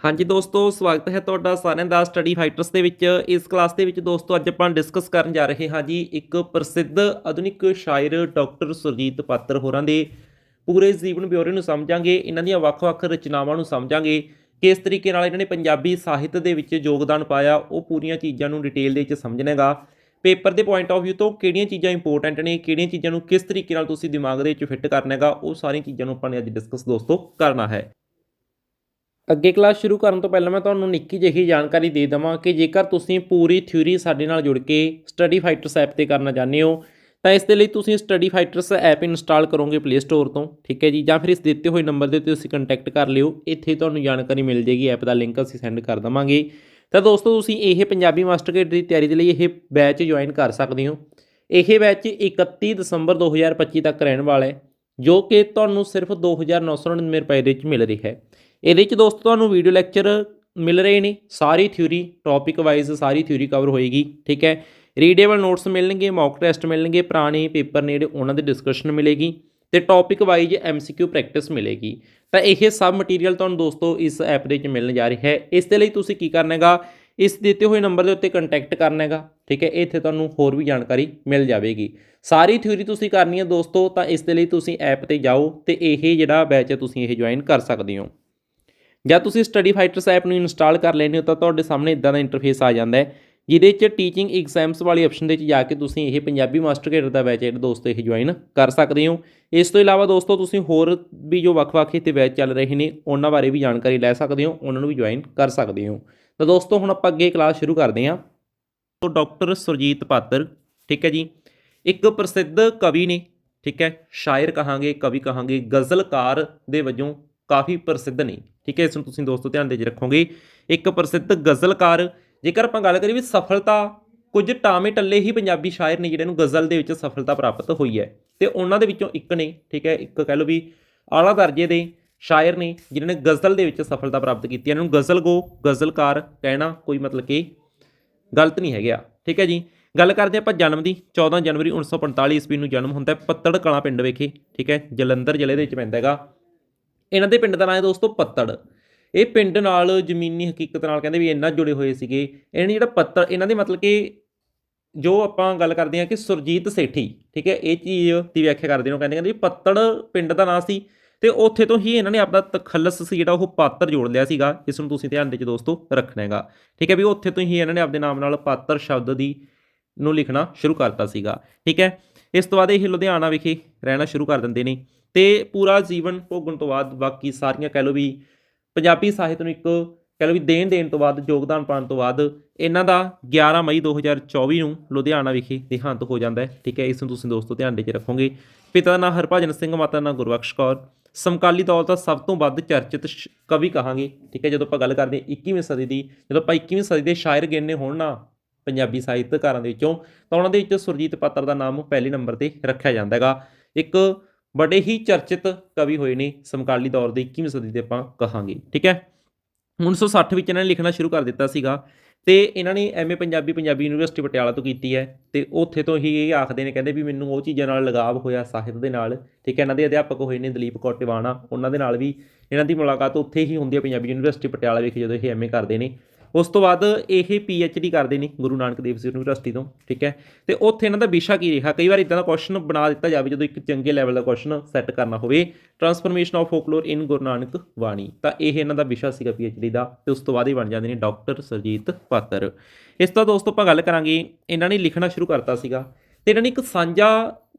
ਹਾਂਜੀ ਦੋਸਤੋ, ਸਵਾਗਤ ਹੈ ਤੁਹਾਡਾ ਸਾਰਿਆਂ ਦਾ ਸਟੱਡੀ ਫਾਈਟਰਸ ਦੇ ਵਿੱਚ। ਇਸ ਕਲਾਸ ਦੇ ਵਿੱਚ ਦੋਸਤੋ, ਅੱਜ ਆਪਾਂ ਡਿਸਕਸ ਕਰਨ ਜਾ ਰਹੇ ਹਾਂ ਜੀ ਇੱਕ ਪ੍ਰਸਿੱਧ ਆਧੁਨਿਕ ਸ਼ਾਇਰ ਡਾਕਟਰ ਸੁਰਜੀਤ ਪਾਤਰ ਹੋਰਾਂ ਦੇ। ਪੂਰੇ ਜੀਵਨ ਬਿਉਰੇ ਨੂੰ ਸਮਝਾਂਗੇ, ਇਹਨਾਂ ਦੀਆਂ ਵੱਖ-ਵੱਖ ਰਚਨਾਵਾਂ ਨੂੰ ਸਮਝਾਂਗੇ, ਕਿਸ ਤਰੀਕੇ ਨਾਲ ਇਹਨਾਂ ਨੇ ਪੰਜਾਬੀ ਸਾਹਿਤ ਦੇ ਵਿੱਚ ਯੋਗਦਾਨ ਪਾਇਆ, ਉਹ ਪੂਰੀਆਂ ਚੀਜ਼ਾਂ ਨੂੰ ਡਿਟੇਲ ਦੇ ਵਿੱਚ ਸਮਝਣਾ ਹੈਗਾ। ਪੇਪਰ ਦੇ ਪੁਆਇੰਟ ਆਫ View ਤੋਂ ਕਿਹੜੀਆਂ ਚੀਜ਼ਾਂ ਇੰਪੋਰਟੈਂਟ ਨੇ, ਕਿਹੜੀਆਂ ਚੀਜ਼ਾਂ ਨੂੰ ਕਿਸ ਤਰੀਕੇ ਨਾਲ ਤੁਸੀਂ ਦਿਮਾਗ ਦੇ ਵਿੱਚ ਫਿੱਟ ਕਰਨਾ ਹੈਗਾ, ਉਹ ਸਾਰੀਆਂ ਚੀਜ਼ਾਂ ਨੂੰ ਆਪਾਂ ਨੇ ਅੱਜ ਡਿਸਕਸ ਦੋਸਤੋ, ਕਰਨਾ ਹੈ। ਅੱਗੇ ਕਲਾਸ ਸ਼ੁਰੂ ਕਰਨ ਤੋਂ ਪਹਿਲਾਂ ਮੈਂ ਤੁਹਾਨੂੰ ਨਿੱਕੀ ਜਿਹੀ ਜਾਣਕਾਰੀ ਦੇ ਦਵਾਂ ਕਿ ਜੇਕਰ ਤੁਸੀਂ ਪੂਰੀ ਥਿਊਰੀ ਸਾਡੇ ਨਾਲ ਜੁੜ ਕੇ ਸਟੱਡੀ ਫਾਈਟਰਸ ਐਪ ਤੇ ਕਰਨਾ ਚਾਹੁੰਦੇ ਹੋ, ਤਾਂ ਇਸ ਦੇ ਲਈ ਤੁਸੀਂ ਸਟੱਡੀ ਫਾਈਟਰਸ ਐਪ ਇੰਸਟਾਲ ਕਰੋਗੇ ਪਲੇ ਸਟੋਰ ਤੋਂ, ਠੀਕ ਹੈ ਜੀ? ਜਾਂ ਫਿਰ ਇਸ ਦਿੱਤੇ ਹੋਏ ਨੰਬਰ ਦੇ ਉੱਤੇ ਤੁਸੀਂ ਕੰਟੈਕਟ ਕਰ ਲਿਓ, ਇੱਥੇ ਤੁਹਾਨੂੰ ਜਾਣਕਾਰੀ ਮਿਲ ਜੇਗੀ ਐਪ ਦਾ ਲਿੰਕ ਅਸੀਂ ਸੈਂਡ ਕਰ ਦਵਾਂਗੇ। ਤਾਂ ਦੋਸਤੋ, ਤੁਸੀਂ ਇਹ ਪੰਜਾਬੀ ਮਾਸਟਰ ਗੇਟ ਦੀ ਤਿਆਰੀ ਦੇ ਲਈ ਇਹ ਬੈਚ ਜੁਆਇਨ ਕਰ ਸਕਦੇ ਹੋ। ਇਹ ਬੈਚ 31 ਦਸੰਬਰ 2025 ਤੱਕ ਰਹਿਣ ਵਾਲਾ ਹੈ, ਜੋ ਕਿ ਤੁਹਾਨੂੰ ਸਿਰਫ 2999 ਰੁਪਏ ਦੇ ਵਿੱਚ ਮਿਲ ਰਿਹਾ ਹੈ। ਇਹਦੇ ਵਿੱਚ ਦੋਸਤੋ ਤੁਹਾਨੂੰ ਵੀਡੀਓ ਲੈਕਚਰ ਮਿਲ ਰਹੇ ਨੇ, ਸਾਰੀ ਥਿਊਰੀ ਟੌਪਿਕ ਵਾਈਜ਼ ਸਾਰੀ ਥਿਊਰੀ ਕਵਰ ਹੋਏਗੀ, ਠੀਕ ਹੈ? ਰੀਡੇਬਲ ਨੋਟਸ ਮਿਲਣਗੇ ਮੌਕ ਟੈਸਟ ਮਿਲਣਗੇ, ਪੁਰਾਣੇ ਪੇਪਰ ਨੇ ਜਿਹੜੇ ਉਹਨਾਂ ਦੇ ਡਿਸਕਸ਼ਨ ਮਿਲੇਗੀ ਤੇ ਟੌਪਿਕ ਵਾਈਜ਼ ਐਮਸੀਕਿਊ ਪ੍ਰੈਕਟਿਸ ਮਿਲੇਗੀ। ਤਾਂ ਇਹ ਸਭ ਮਟੀਰੀਅਲ ਤੁਹਾਨੂੰ ਦੋਸਤੋ ਇਸ ਐਪ ਦੇ ਵਿੱਚ ਮਿਲਣ ਜਾ ਰਿਹਾ ਹੈ। ਇਸ ਦੇ ਲਈ ਤੁਸੀਂ ਕੀ ਕਰਨਾ ਹੈਗਾ? ਇਸ ਦਿੱਤੇ ਹੋਏ ਨੰਬਰ ਦੇ ਉੱਤੇ ਕੰਟੈਕਟ ਕਰਨਾ ਹੈਗਾ, ਠੀਕ ਹੈ? ਇੱਥੇ ਤੁਹਾਨੂੰ ਹੋਰ ਵੀ ਜਾਣਕਾਰੀ ਮਿਲ ਜਾਵੇਗੀ। ਸਾਰੀ ਥਿਊਰੀ ਤੁਸੀਂ ਕਰਨੀ ਹੈ ਦੋਸਤੋ, ਤਾਂ ਇਸ ਦੇ ਲਈ ਤੁਸੀਂ ਐਪ ਤੇ ਜਾਓ ਤੇ ਇਹ ਜਿਹੜਾ ਬੈਚ ਹੈ ਤੁਸੀਂ ਇਹ ਜੁਆਇਨ ਕਰ ਸਕਦੇ ਹੋ। ਜਾਂ ਤੁਸੀਂ ਸਟੱਡੀ ਫਾਈਟਰਸ ਐਪ ਨੂੰ ਇੰਸਟਾਲ ਕਰ ਲੈਂਦੇ ਹੋ ਤਾਂ ਤੁਹਾਡੇ ਸਾਹਮਣੇ ਇਦਾਂ ਦਾ ਇੰਟਰਫੇਸ ਆ ਜਾਂਦਾ ਹੈ, ਜਿਹਦੇ 'ਚ ਟੀਚਿੰਗ ਐਗਜ਼ਾਮਸ ਵਾਲੀ ਆਪਸ਼ਨ ਦੇ 'ਚ ਜਾ ਕੇ ਤੁਸੀਂ ਇਹ ਪੰਜਾਬੀ ਮਾਸਟਰ ਗੇਟ ਦਾ ਬੈਚ ਹੈ ਦੋਸਤੋ ਇਹ ਜੁਆਇਨ ਕਰ ਸਕਦੇ ਹੋ। ਇਸ ਤੋਂ ਇਲਾਵਾ ਦੋਸਤੋ, ਤੁਸੀਂ ਹੋਰ ਵੀ ਜੋ ਵੱਖ-ਵੱਖ ਇੱਥੇ ਬੈਚ ਚੱਲ ਰਹੇ ਨੇ, ਉਹਨਾਂ ਬਾਰੇ ਵੀ ਜਾਣਕਾਰੀ ਲੈ ਸਕਦੇ ਹੋ, ਉਹਨਾਂ ਨੂੰ ਵੀ ਜੁਆਇਨ ਕਰ ਸਕਦੇ ਹੋ। ਤਾਂ ਦੋਸਤੋ, ਹੁਣ ਆਪਾਂ ਅੱਗੇ ਕਲਾਸ ਸ਼ੁਰੂ ਕਰਦੇ ਹਾਂ। ਤੋਂ ਡਾਕਟਰ ਸੁਰਜੀਤ ਪਾਤਰ, ਠੀਕ ਹੈ ਜੀ? ਇੱਕ ਪ੍ਰਸਿੱਧ ਕਵੀ ਨੇ, ਠੀਕ ਹੈ? ਸ਼ਾਇਰ ਕਹਾਂਗੇ, ਕਵੀ ਕਹਾਂਗੇ, ਗਜ਼ਲਕਾਰ ਦੇ ਵਜੋਂ ਕਾਫੀ ਪ੍ਰਸਿੱਧ ਨੇ। ਠੀਕ ਹੈ, ਇਸ ਨੂੰ ਤੁਸੀਂ ਦੋਸਤੋ ਧਿਆਨ ਦੇ ਵਿੱਚ ਰੱਖੋਗੇ। ਇੱਕ ਪ੍ਰਸਿੱਧ ਗਜ਼ਲਕਾਰ, ਜੇਕਰ ਆਪਾਂ ਗੱਲ ਕਰੀਏ ਵੀ ਸਫਲਤਾ, ਕੁਝ ਟਾਵੇਂ ਟੱਲੇ ਹੀ ਪੰਜਾਬੀ ਸ਼ਾਇਰ ਨੇ ਜਿਹੜੇ ਨੂੰ ਗਜ਼ਲ ਦੇ ਵਿੱਚ ਸਫਲਤਾ ਪ੍ਰਾਪਤ ਹੋਈ ਹੈ। ਤੇ ਉਹਨਾਂ ਦੇ ਵਿੱਚੋਂ ਇੱਕ ਨੇ, ਠੀਕ ਹੈ, ਇੱਕ ਕਹਿ ਲਓ ਵੀ ਆਲਾ ਦਰਜੇ ਦੇ ਸ਼ਾਇਰ ਨੇ ਜਿਨ੍ਹਾਂ ਨੇ ਗਜ਼ਲ ਦੇ ਵਿੱਚ ਸਫਲਤਾ ਪ੍ਰਾਪਤ ਕੀਤੀ ਹੈ। ਇਹਨਾਂ ਨੂੰ ਗਜ਼ਲ ਗੋ, ਗਜ਼ਲਕਾਰ ਕਹਿਣਾ ਕੋਈ ਮਤਲਬ ਕਿ ਗਲਤ ਨਹੀਂ ਹੈਗਾ। ਠੀਕ ਹੈ ਜੀ, ਗੱਲ ਕਰਦੇ ਆਪਾਂ ਜਨਮ ਦੀ 14 ਜਨਵਰੀ 1945 ਈਸਵੀ ਨੂੰ ਜਨਮ ਹੁੰਦਾ ਹੈ ਪੱਤੜ ਕਲਾਂ ਪਿੰਡ ਵਿਖੇ। ਠੀਕ ਹੈ, ਜਲੰਧਰ ਜ਼ਿਲ੍ਹੇ ਦੇ ਵਿੱਚ ਪੈਂਦਾ ਹੈਗਾ। ਇਹਨਾਂ ਦੇ ਪਿੰਡ ਦਾ ਨਾਂ ਹੈ ਦੋਸਤੋ ਪੱਤੜ। ਇਹ ਪਿੰਡ ਨਾਲ ਜ਼ਮੀਨੀ ਹਕੀਕਤ ਨਾਲ ਕਹਿੰਦੇ ਵੀ ਇੰਨਾ ਜੁੜੇ ਹੋਏ ਸੀਗੇ। ਇਹਨੇ ਜਿਹੜਾ ਪੱਤੜ, ਇਹਨਾਂ ਦੇ ਮਤਲਬ ਕਿ ਜੋ ਆਪਾਂ ਗੱਲ ਕਰਦੇ ਹਾਂ ਕਿ ਸੁਰਜੀਤ ਸੇਠੀ, ਠੀਕ ਹੈ, ਇਹ ਚੀਜ਼ ਦੀ ਵਿਆਖਿਆ ਕਰਦੇ ਨੇ, ਉਹ ਕਹਿੰਦੇ ਕਹਿੰਦੇ ਵੀ ਪੱਤੜ ਪਿੰਡ ਦਾ ਨਾਂ ਸੀ ਤੇ ਉੱਥੇ ਤੋਂ ਹੀ ਇਹਨਾਂ ਨੇ ਆਪਣਾ ਤਖੱਲਸ ਸੀ ਜਿਹੜਾ ਉਹ ਪਾਤਰ ਜੋੜ ਲਿਆ ਸੀਗਾ। ਇਸ ਨੂੰ ਤੁਸੀਂ ਧਿਆਨ ਦੇ ਵਿੱਚ ਦੋਸਤੋ ਰੱਖਣਾ ਹੈਗਾ। ਠੀਕ ਹੈ ਵੀ ਉੱਥੇ ਤੋਂ ਹੀ ਇਹਨਾਂ ਨੇ ਆਪਣੇ ਨਾਮ ਨਾਲ ਪਾਤਰ ਸ਼ਬਦ ਦੀ ਨੂੰ ਲਿਖਣਾ ਸ਼ੁਰੂ ਕਰਤਾ ਸੀਗਾ। ਠੀਕ ਹੈ, ਇਸ ਤੋਂ ਬਾਅਦ ਇਹ ਲੁਧਿਆਣਾ ਵਿਖੇ ਰਹਿਣਾ ਸ਼ੁਰੂ ਕਰ ਦਿੰਦੇ ਨੇ। ਤੇ ਪੂਰਾ ਜੀਵਨ ਭੋਗਣ ਤੋਂ ਬਾਅਦ ਬਾਕੀ ਸਾਰੀਆਂ ਕਹਿ ਲਓ ਵੀ ਪੰਜਾਬੀ ਸਾਹਿਤ ਨੂੰ ਇੱਕ ਕਹਿ ਲਓ ਵੀ ਦੇਣ ਦੇਣ ਤੋਂ ਬਾਅਦ, ਯੋਗਦਾਨ ਪਾਉਣ ਤੋਂ ਬਾਅਦ ਇਹਨਾਂ ਦਾ 11 ਮਈ 2024 ਨੂੰ ਲੁਧਿਆਣਾ ਵਿਖੇ ਦੇਹਾਂਤ ਹੋ ਜਾਂਦਾ ਹੈ। ਠੀਕ ਹੈ, ਇਸ ਨੂੰ ਤੁਸੀਂ ਦੋਸਤੋ ਧਿਆਨ ਦੇ ਕੇ ਰੱਖੋਗੇ। ਪਿਤਾ ਦਾ ਨਾਮ ਹਰਭਜਨ ਸਿੰਘ, ਮਾਤਾ ਦਾ ਨਾਮ ਗੁਰਬਖਸ਼ ਕੌਰ। ਸਮਕਾਲੀ ਦੌਰ ਦਾ ਸਭ ਤੋਂ ਵੱਧ ਚਰਚਿਤ ਸ਼- ਕਵੀ ਕਹਾਂਗੇ। ਠੀਕ ਹੈ, ਜਦੋਂ ਆਪਾਂ ਗੱਲ ਕਰਦੇ ਹਾਂ 21ਵੀਂ ਸਦੀ ਦੀ, ਜਦੋਂ ਆਪਾਂ 21ਵੀਂ ਸਦੀ ਦੇ ਸ਼ਾਇਰ ਗਿਣਨੇ ਹੋਣ ਨਾ ਪੰਜਾਬੀ ਸਾਹਿਤਕਾਰਾਂ ਦੇ ਵਿੱਚੋਂ, ਤਾਂ ਉਹਨਾਂ ਦੇ ਵਿੱਚੋਂ ਸੁਰਜੀਤ ਪਾਤਰ ਦਾ ਨਾਮ ਪਹਿਲੇ ਨੰਬਰ ਤੇ ਰੱਖਿਆ ਜਾਂਦਾ ਹੈਗਾ। ਇੱਕ ਬੜੇ ਹੀ ਚਰਚਿਤ ਕਵੀ ਹੋਏ ਨੇ ਸਮਕਾਲੀ ਦੌਰ ਦੇ 21ਵੀਂ ਸਦੀ ਦੇ ਆਪਾਂ ਕਹਾਂਗੇ, ਠੀਕ ਹੈ? 1960 ਵਿੱਚ ਇਹਨਾਂ ਨੇ ਲਿਖਣਾ ਸ਼ੁਰੂ ਕਰ ਦਿੱਤਾ ਸੀਗਾ ਤੇ ਇਹਨਾਂ ਨੇ ਐਮਏ ਪੰਜਾਬੀ ਪੰਜਾਬੀ ਯੂਨੀਵਰਸਿਟੀ ਪਟਿਆਲਾ ਤੋਂ ਕੀਤੀ ਹੈ ਤੇ ਉੱਥੇ ਤੋਂ ਹੀ ਇਹ ਆਖਦੇ ਨੇ, ਕਹਿੰਦੇ ਵੀ ਮੈਨੂੰ ਉਹ ਚੀਜ਼ਾਂ ਨਾਲ ਲਗਾਵ ਹੋਇਆ ਸਾਹਿਤ ਦੇ ਨਾਲ, ਠੀਕ ਹੈ? ਇਹਨਾਂ ਦੇ ਅਧਿਆਪਕ ਹੋਏ ਨੇ ਦਲੀਪ ਕੌਰ ਟਿਵਾਣਾ, ਉਹਨਾਂ ਦੇ ਨਾਲ ਵੀ ਇਹਨਾਂ ਦੀ ਮੁਲਾਕਾਤ ਉੱਥੇ ਹੀ ਹੁੰਦੀ ਹੈ, ਪੰਜਾਬੀ ਯੂਨੀਵਰਸਿਟੀ ਪਟਿਆਲਾ ਵਿਖੇ ਜਦੋਂ ਇਹ ਐਮਏ ਕਰਦੇ ਨੇ। ਉਸ ਤੋਂ ਬਾਅਦ ਇਹ ਪੀ ਐੱਚ ਡੀ ਕਰਦੇ ਨੇ ਗੁਰੂ ਨਾਨਕ ਦੇਵ ਯੂਨੀਵਰਸਿਟੀ ਤੋਂ, ਠੀਕ ਹੈ? ਤੇ ਉੱਥੇ ਇਹਨਾਂ ਦਾ ਵਿਸ਼ਾ ਕੀ ਰਿਹਾ? ਕਈ ਵਾਰ ਇਦਾਂ ਦਾ ਕੁਐਸਚਨ ਬਣਾ ਦਿੱਤਾ ਜਾਵੇ ਜਦੋਂ ਇੱਕ ਚੰਗੇ ਲੈਵਲ ਦਾ ਕੁਐਸਚਨ ਸੈੱਟ ਕਰਨਾ ਹੋਵੇ। Transformation of folklore in Guru Nanak Bani ਤਾਂ ਇਹ ਇਹਨਾਂ ਦਾ ਵਿਸ਼ਾ ਸੀਗਾ ਪੀ ਐੱਚ ਡੀ ਦਾ ਤੇ ਉਸ ਤੋਂ ਬਾਅਦ ਹੀ ਬਣ ਜਾਂਦੇ ਨੇ ਡਾਕਟਰ ਸਰਜੀਤ ਪਾਤਰ। ਇਸ ਤੋਂ ਦੋਸਤੋ ਆਪਾਂ ਗੱਲ ਕਰਾਂਗੇ, ਇਹਨਾਂ ਨੇ ਲਿਖਣਾ ਸ਼ੁਰੂ ਕਰਤਾ ਸੀਗਾ ਤੇ ਇਹਨਾਂ ਨੇ ਇੱਕ ਸਾਂਝਾ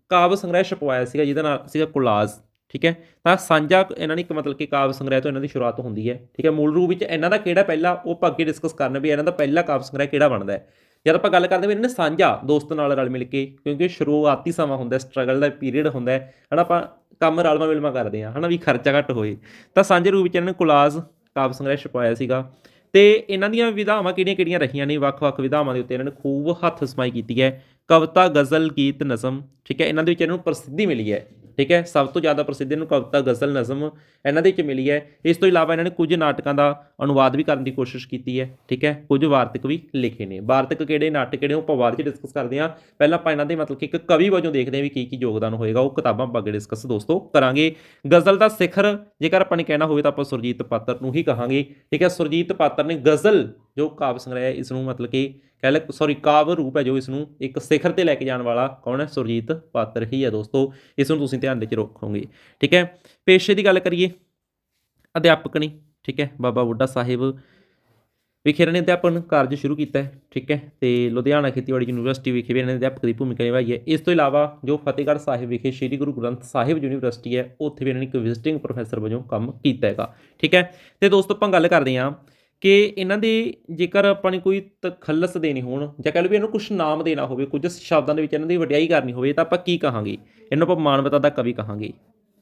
ਕਾਵਿ ਸੰਗ੍ਰਹਿ ਛਪਵਾਇਆ ਸੀਗਾ ਜਿਹਦਾ ਨਾਮ ਸੀਗਾ ਕੋਲਾਜ਼। ਠੀਕ ਹੈ? ਤਾਂ ਸਾਂਝਾ ਇਹਨਾਂ ਨੇ ਇੱਕ ਮਤਲਬ ਕਿ ਕਾਵਿ ਸੰਗ੍ਰਹਿ ਤੋਂ ਇਹਨਾਂ ਦੀ ਸ਼ੁਰੂਆਤ ਹੁੰਦੀ ਹੈ, ਠੀਕ ਹੈ? ਮੂਲ ਰੂਪ ਵਿੱਚ ਇਹਨਾਂ ਦਾ ਕਿਹੜਾ ਪਹਿਲਾ, ਉਹ ਆਪਾਂ ਅੱਗੇ ਡਿਸਕਸ ਕਰਨਾ ਵੀ ਇਹਨਾਂ ਦਾ ਪਹਿਲਾ ਕਾਵਿ ਸੰਗ੍ਰਹਿ ਕਿਹੜਾ ਬਣਦਾ ਹੈ? ਜਦ ਆਪਾਂ ਗੱਲ ਕਰਦੇ ਵੀ ਇਹਨਾਂ ਨੇ ਸਾਂਝਾ, ਦੋਸਤ ਨਾਲ ਰਲ ਮਿਲ ਕੇ, ਕਿਉਂਕਿ ਸ਼ੁਰੂਆਤੀ ਸਮਾਂ ਹੁੰਦਾ ਸਟਰਗਲ ਦਾ ਪੀਰੀਅਡ ਹੁੰਦਾ ਹੈ, ਹਨਾ ਆਪਾਂ ਕੰਮ ਰਲਮਾ ਮਿਲਮਾ ਕਰਦੇ ਹਾਂ, ਹਨਾ ਵੀ ਖਰਚਾ ਘੱਟ ਹੋਏ। ਤਾਂ ਸਾਂਝੇ ਰੂਪ ਵਿੱਚ ਇਹਨਾਂ ਨੇ ਕੋਲਾਜ਼ ਕਾਵਿ ਸੰਗ੍ਰਹਿ ਛਪਾਇਆ ਸੀਗਾ। ਤੇ ਇਹਨਾਂ ਦੀਆਂ ਵਿਧਾਵਾਂ ਕਿਹੜੀਆਂ-ਕਿਹੜੀਆਂ ਰਹੀਆਂ ਨੇ? ਵੱਖ-ਵੱਖ ਵਿਧਾਵਾਂ ਦੇ ਉੱਤੇ ਇਹਨਾਂ ਨੇ ਖੂਬ ਹੱਥ ਸਮਾਈ ਕੀਤੀ ਹੈ। ਕਵਿਤਾ, ਗਜ਼ਲ, ਗੀਤ, ਨਜ਼ਮ, ਠੀਕ ਹੈ? ਇਹਨਾਂ ਦੇ ਵਿੱਚ ਇਹਨਾਂ ਨੂੰ ਪ੍ਰਸਿੱਧੀ ਮਿਲੀ ਹੈ। ਠੀਕ ਹੈ? ਸਭ ਤੋਂ ਜ਼ਿਆਦਾ ਪ੍ਰਸਿੱਧ ਇਹਨੂੰ ਕਵਿਤਾ ਗਜ਼ਲ ਨਜ਼ਮ ਇਹਨਾਂ ਦੇ ਵਿੱਚ ਮਿਲੀ ਹੈ। ਇਸ ਤੋਂ ਇਲਾਵਾ ਇਹਨਾਂ ਨੇ ਕੁਝ ਨਾਟਕਾਂ ਦਾ ਅਨੁਵਾਦ ਵੀ ਕਰਨ ਦੀ ਕੋਸ਼ਿਸ਼ ਕੀਤੀ ਹੈ, ਠੀਕ ਹੈ? ਕੁਝ ਵਾਰਤਕ ਵੀ ਲਿਖੇ ਨੇ। ਵਾਰਤਕ ਕਿਹੜੇ ਨਾਟਕ, ਕਿਹੜੇ ਉਹ ਆਪਾਂ ਬਾਅਦ ਵਿੱਚ ਡਿਸਕਸ ਕਰਦੇ ਹਾਂ। ਪਹਿਲਾਂ ਆਪਾਂ ਇਹਨਾਂ ਦੇ ਮਤਲਬ ਕਿ ਇੱਕ ਕਵੀ ਵਜੋਂ ਦੇਖਦੇ ਹਾਂ ਵੀ ਕੀ ਕੀ ਯੋਗਦਾਨ ਹੋਏਗਾ। ਉਹ ਕਿਤਾਬਾਂ ਆਪਾਂ ਅੱਗੇ ਡਿਸਕਸ ਦੋਸਤੋ ਕਰਾਂਗੇ। ਗਜ਼ਲ ਦਾ ਸਿਖਰ, ਜੇਕਰ ਆਪਾਂ ਨੇ ਕਹਿਣਾ ਹੋਵੇ ਤਾਂ ਆਪਾਂ ਸੁਰਜੀਤ ਪਾਤਰ ਨੂੰ ਹੀ ਕਹਾਂਗੇ, ਠੀਕ ਹੈ? ਸੁਰਜੀਤ ਪਾਤਰ ਨੇ ਗਜ਼ਲ ਜੋ ਕਾਵਿ ਸੰਗ੍ਰਹਿ ਇਸ ਨੂੰ ਮਤਲਬ ਕਿ ਕਹਿ ਲੈ ਸੌਰੀ ਕਾਵ ਰੂਪ ਹੈ ਜੋ ਇਸ ਨੂੰ ਇੱਕ ਸਿਖਰ ਤੇ ਲੈ ਕੇ ਜਾਣ ਵਾਲਾ ਕੌਣ ਹੈ? ਸੁਰਜੀਤ ਪਾਤਰ ਹੀ ਹੈ ਦੋਸਤੋ। ਇਸ ਨੂੰ ਤੁਸੀਂ ਧਿਆਨ ਦੇ ਵਿੱਚ ਰੱਖੋਗੇ। ਠੀਕ ਹੈ? ਪੇਸ਼ੇ ਦੀ ਗੱਲ ਕਰੀਏ। ਅਧਿਆਪਕ ਨੇ ਠੀਕ ਹੈ? ਬਾਬਾ ਬੁੱਢਾ ਸਾਹਿਬ ਵਿਖੇ ਇਹਨਾਂ ਨੇ ਅਧਿਆਪਨ ਕਾਰਜ ਸ਼ੁਰੂ ਕੀਤਾ ਹੈ, ਠੀਕ ਹੈ? ਤੇ ਲੁਧਿਆਣਾ ਖੇਤੀਬਾੜੀ ਯੂਨੀਵਰਸਿਟੀ ਵਿਖੇ ਵੀ ਇਹਨਾਂ ਨੇ ਅਧਿਆਪਕ ਦੀ ਭੂਮਿਕਾ ਨਿਭਾਈ ਹੈ। ਇਸ ਤੋਂ ਇਲਾਵਾ ਜੋ ਫਤਿਹਗੜ੍ਹ ਸਾਹਿਬ ਵਿਖੇ ਸ੍ਰੀ ਗੁਰੂ ਗ੍ਰੰਥ ਸਾਹਿਬ ਯੂਨੀਵਰਸਿਟੀ ਹੈ, ਉੱਥੇ ਵੀ ਇਹਨਾਂ ਨੇ ਇੱਕ ਵਿਜ਼ਿਟਿੰਗ ਪ੍ਰੋਫੈਸਰ ਵਜੋਂ ਕੰਮ ਕੀਤਾ ਹੈਗਾ। ਠੀਕ ਹੈ? ਤੇ ਦੋਸਤੋ ਆਪਾਂ ਗੱਲ ਕਰਦੇ ਹਾਂ ਕਿ ਇਹਨਾਂ ਦੇ ਜੇਕਰ ਆਪਾਂ ਨੇ ਕੋਈ ਤਖੱਲਸ ਦੇਣੀ ਹੋਣ ਜਾਂ ਕਹਿ ਲਓ ਵੀ ਇਹਨੂੰ ਕੁਝ ਨਾਮ ਦੇਣਾ ਹੋਵੇ, ਕੁਝ ਸ਼ਬਦਾਂ ਦੇ ਵਿੱਚ ਇਹਨਾਂ ਦੀ ਵਡਿਆਈ ਕਰਨੀ ਹੋਵੇ, ਤਾਂ ਆਪਾਂ ਕੀ ਕਹਾਂਗੇ? ਇਹਨੂੰ ਆਪਾਂ ਮਾਨਵਤਾ ਦਾ ਕਵੀ ਕਹਾਂਗੇ।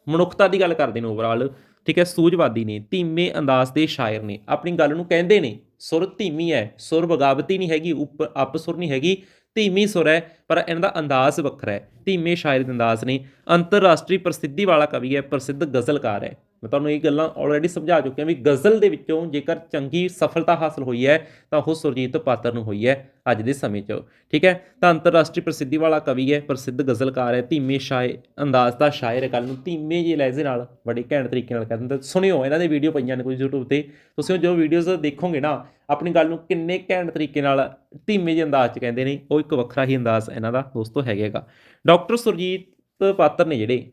ਮਨੁੱਖਤਾ ਦੀ ਗੱਲ ਕਰਦੇ ਨੇ ਓਵਰਆਲ ਠੀਕ ਹੈ, ਸੂਝਵਾਦੀ ਨੇ, ਧੀਮੇ ਅੰਦਾਜ਼ ਦੇ ਸ਼ਾਇਰ ਨੇ। ਆਪਣੀ ਗੱਲ ਨੂੰ ਕਹਿੰਦੇ ਨੇ, ਸੁਰ ਧੀਮੀ ਹੈ, ਸੁਰ ਬਗਾਵਤੀ ਨਹੀਂ ਹੈਗੀ, ਉੱਪ ਅਪ ਸੁਰ ਨਹੀਂ ਹੈਗੀ, ਧੀਮੀ ਸੁਰ ਹੈ, ਪਰ ਇਹਨਾਂ ਦਾ ਅੰਦਾਜ਼ ਵੱਖਰਾ ਹੈ। ਧੀਮੇ ਸ਼ਾਇਰ ਦੇ ਅੰਦਾਜ਼ ਨੇ, ਅੰਤਰਰਾਸ਼ਟਰੀ ਪ੍ਰਸਿੱਧੀ ਵਾਲਾ ਕਵੀ ਹੈ, ਪ੍ਰਸਿੱਧ ਗਜ਼ਲਕਾਰ ਹੈ। ਮੈਂ ਤੁਹਾਨੂੰ ਇਹ ਗੱਲਾਂ ਆਲਰੇਡੀ ਸਮਝਾ ਚੁੱਕਿਆ ਵੀ ਗਜ਼ਲ ਦੇ ਵਿੱਚੋਂ ਜੇਕਰ ਚੰਗੀ ਸਫਲਤਾ ਹਾਸਲ ਹੋਈ ਹੈ, ਤਾਂ ਉਹ ਸੁਰਜੀਤ ਪਾਤਰ ਨੂੰ ਹੋਈ ਹੈ ਅੱਜ ਦੇ ਸਮੇਂ 'ਚ। ਠੀਕ ਹੈ? ਤਾਂ ਅੰਤਰਰਾਸ਼ਟਰੀ ਪ੍ਰਸਿੱਧੀ ਵਾਲਾ ਕਵੀ ਹੈ, ਪ੍ਰਸਿੱਧ ਗਜ਼ਲਕਾਰ ਹੈ, ਧੀਮੇ ਸ਼ਾਇਰ ਅੰਦਾਜ਼ ਦਾ ਸ਼ਾਇਰ ਹੈ ਗੱਲ ਨੂੰ, ਧੀਮੇ ਜਿਹੇ ਲਹਿਜ਼ੇ ਨਾਲ, ਬੜੇ ਘੈਂਟ ਤਰੀਕੇ ਨਾਲ ਕਹਿੰਦੇ ਸੁਣਿਓ, ਇਹਨਾਂ ਦੇ ਵੀਡੀਓ ਪਈਆਂ ਨੇ ਕੁਝ YouTube ਤੇ। ਤੁਸੀਂ ਉਹ ਜੋ ਵੀਡੀਓਜ਼ ਦੇਖੋਗੇ ਨਾ, ਆਪਣੀ ਗੱਲ ਨੂੰ ਕਿੰਨੇ ਘੈਂਟ ਤਰੀਕੇ ਨਾਲ ਧੀਮੇ ਜਿਹੇ ਅੰਦਾਜ਼ 'ਚ ਕਹਿੰਦੇ ਨੇ। ਉਹ ਇੱਕ ਵੱਖਰਾ ਹੀ ਅੰਦਾਜ਼ ਇਹਨਾਂ ਦਾ ਦੋਸਤੋ ਹੈਗਾਗਾ ਡਾਕਟਰ ਸੁਰਜੀਤ ਪਾਤਰ ਨੇ ਜਿਹੜੇ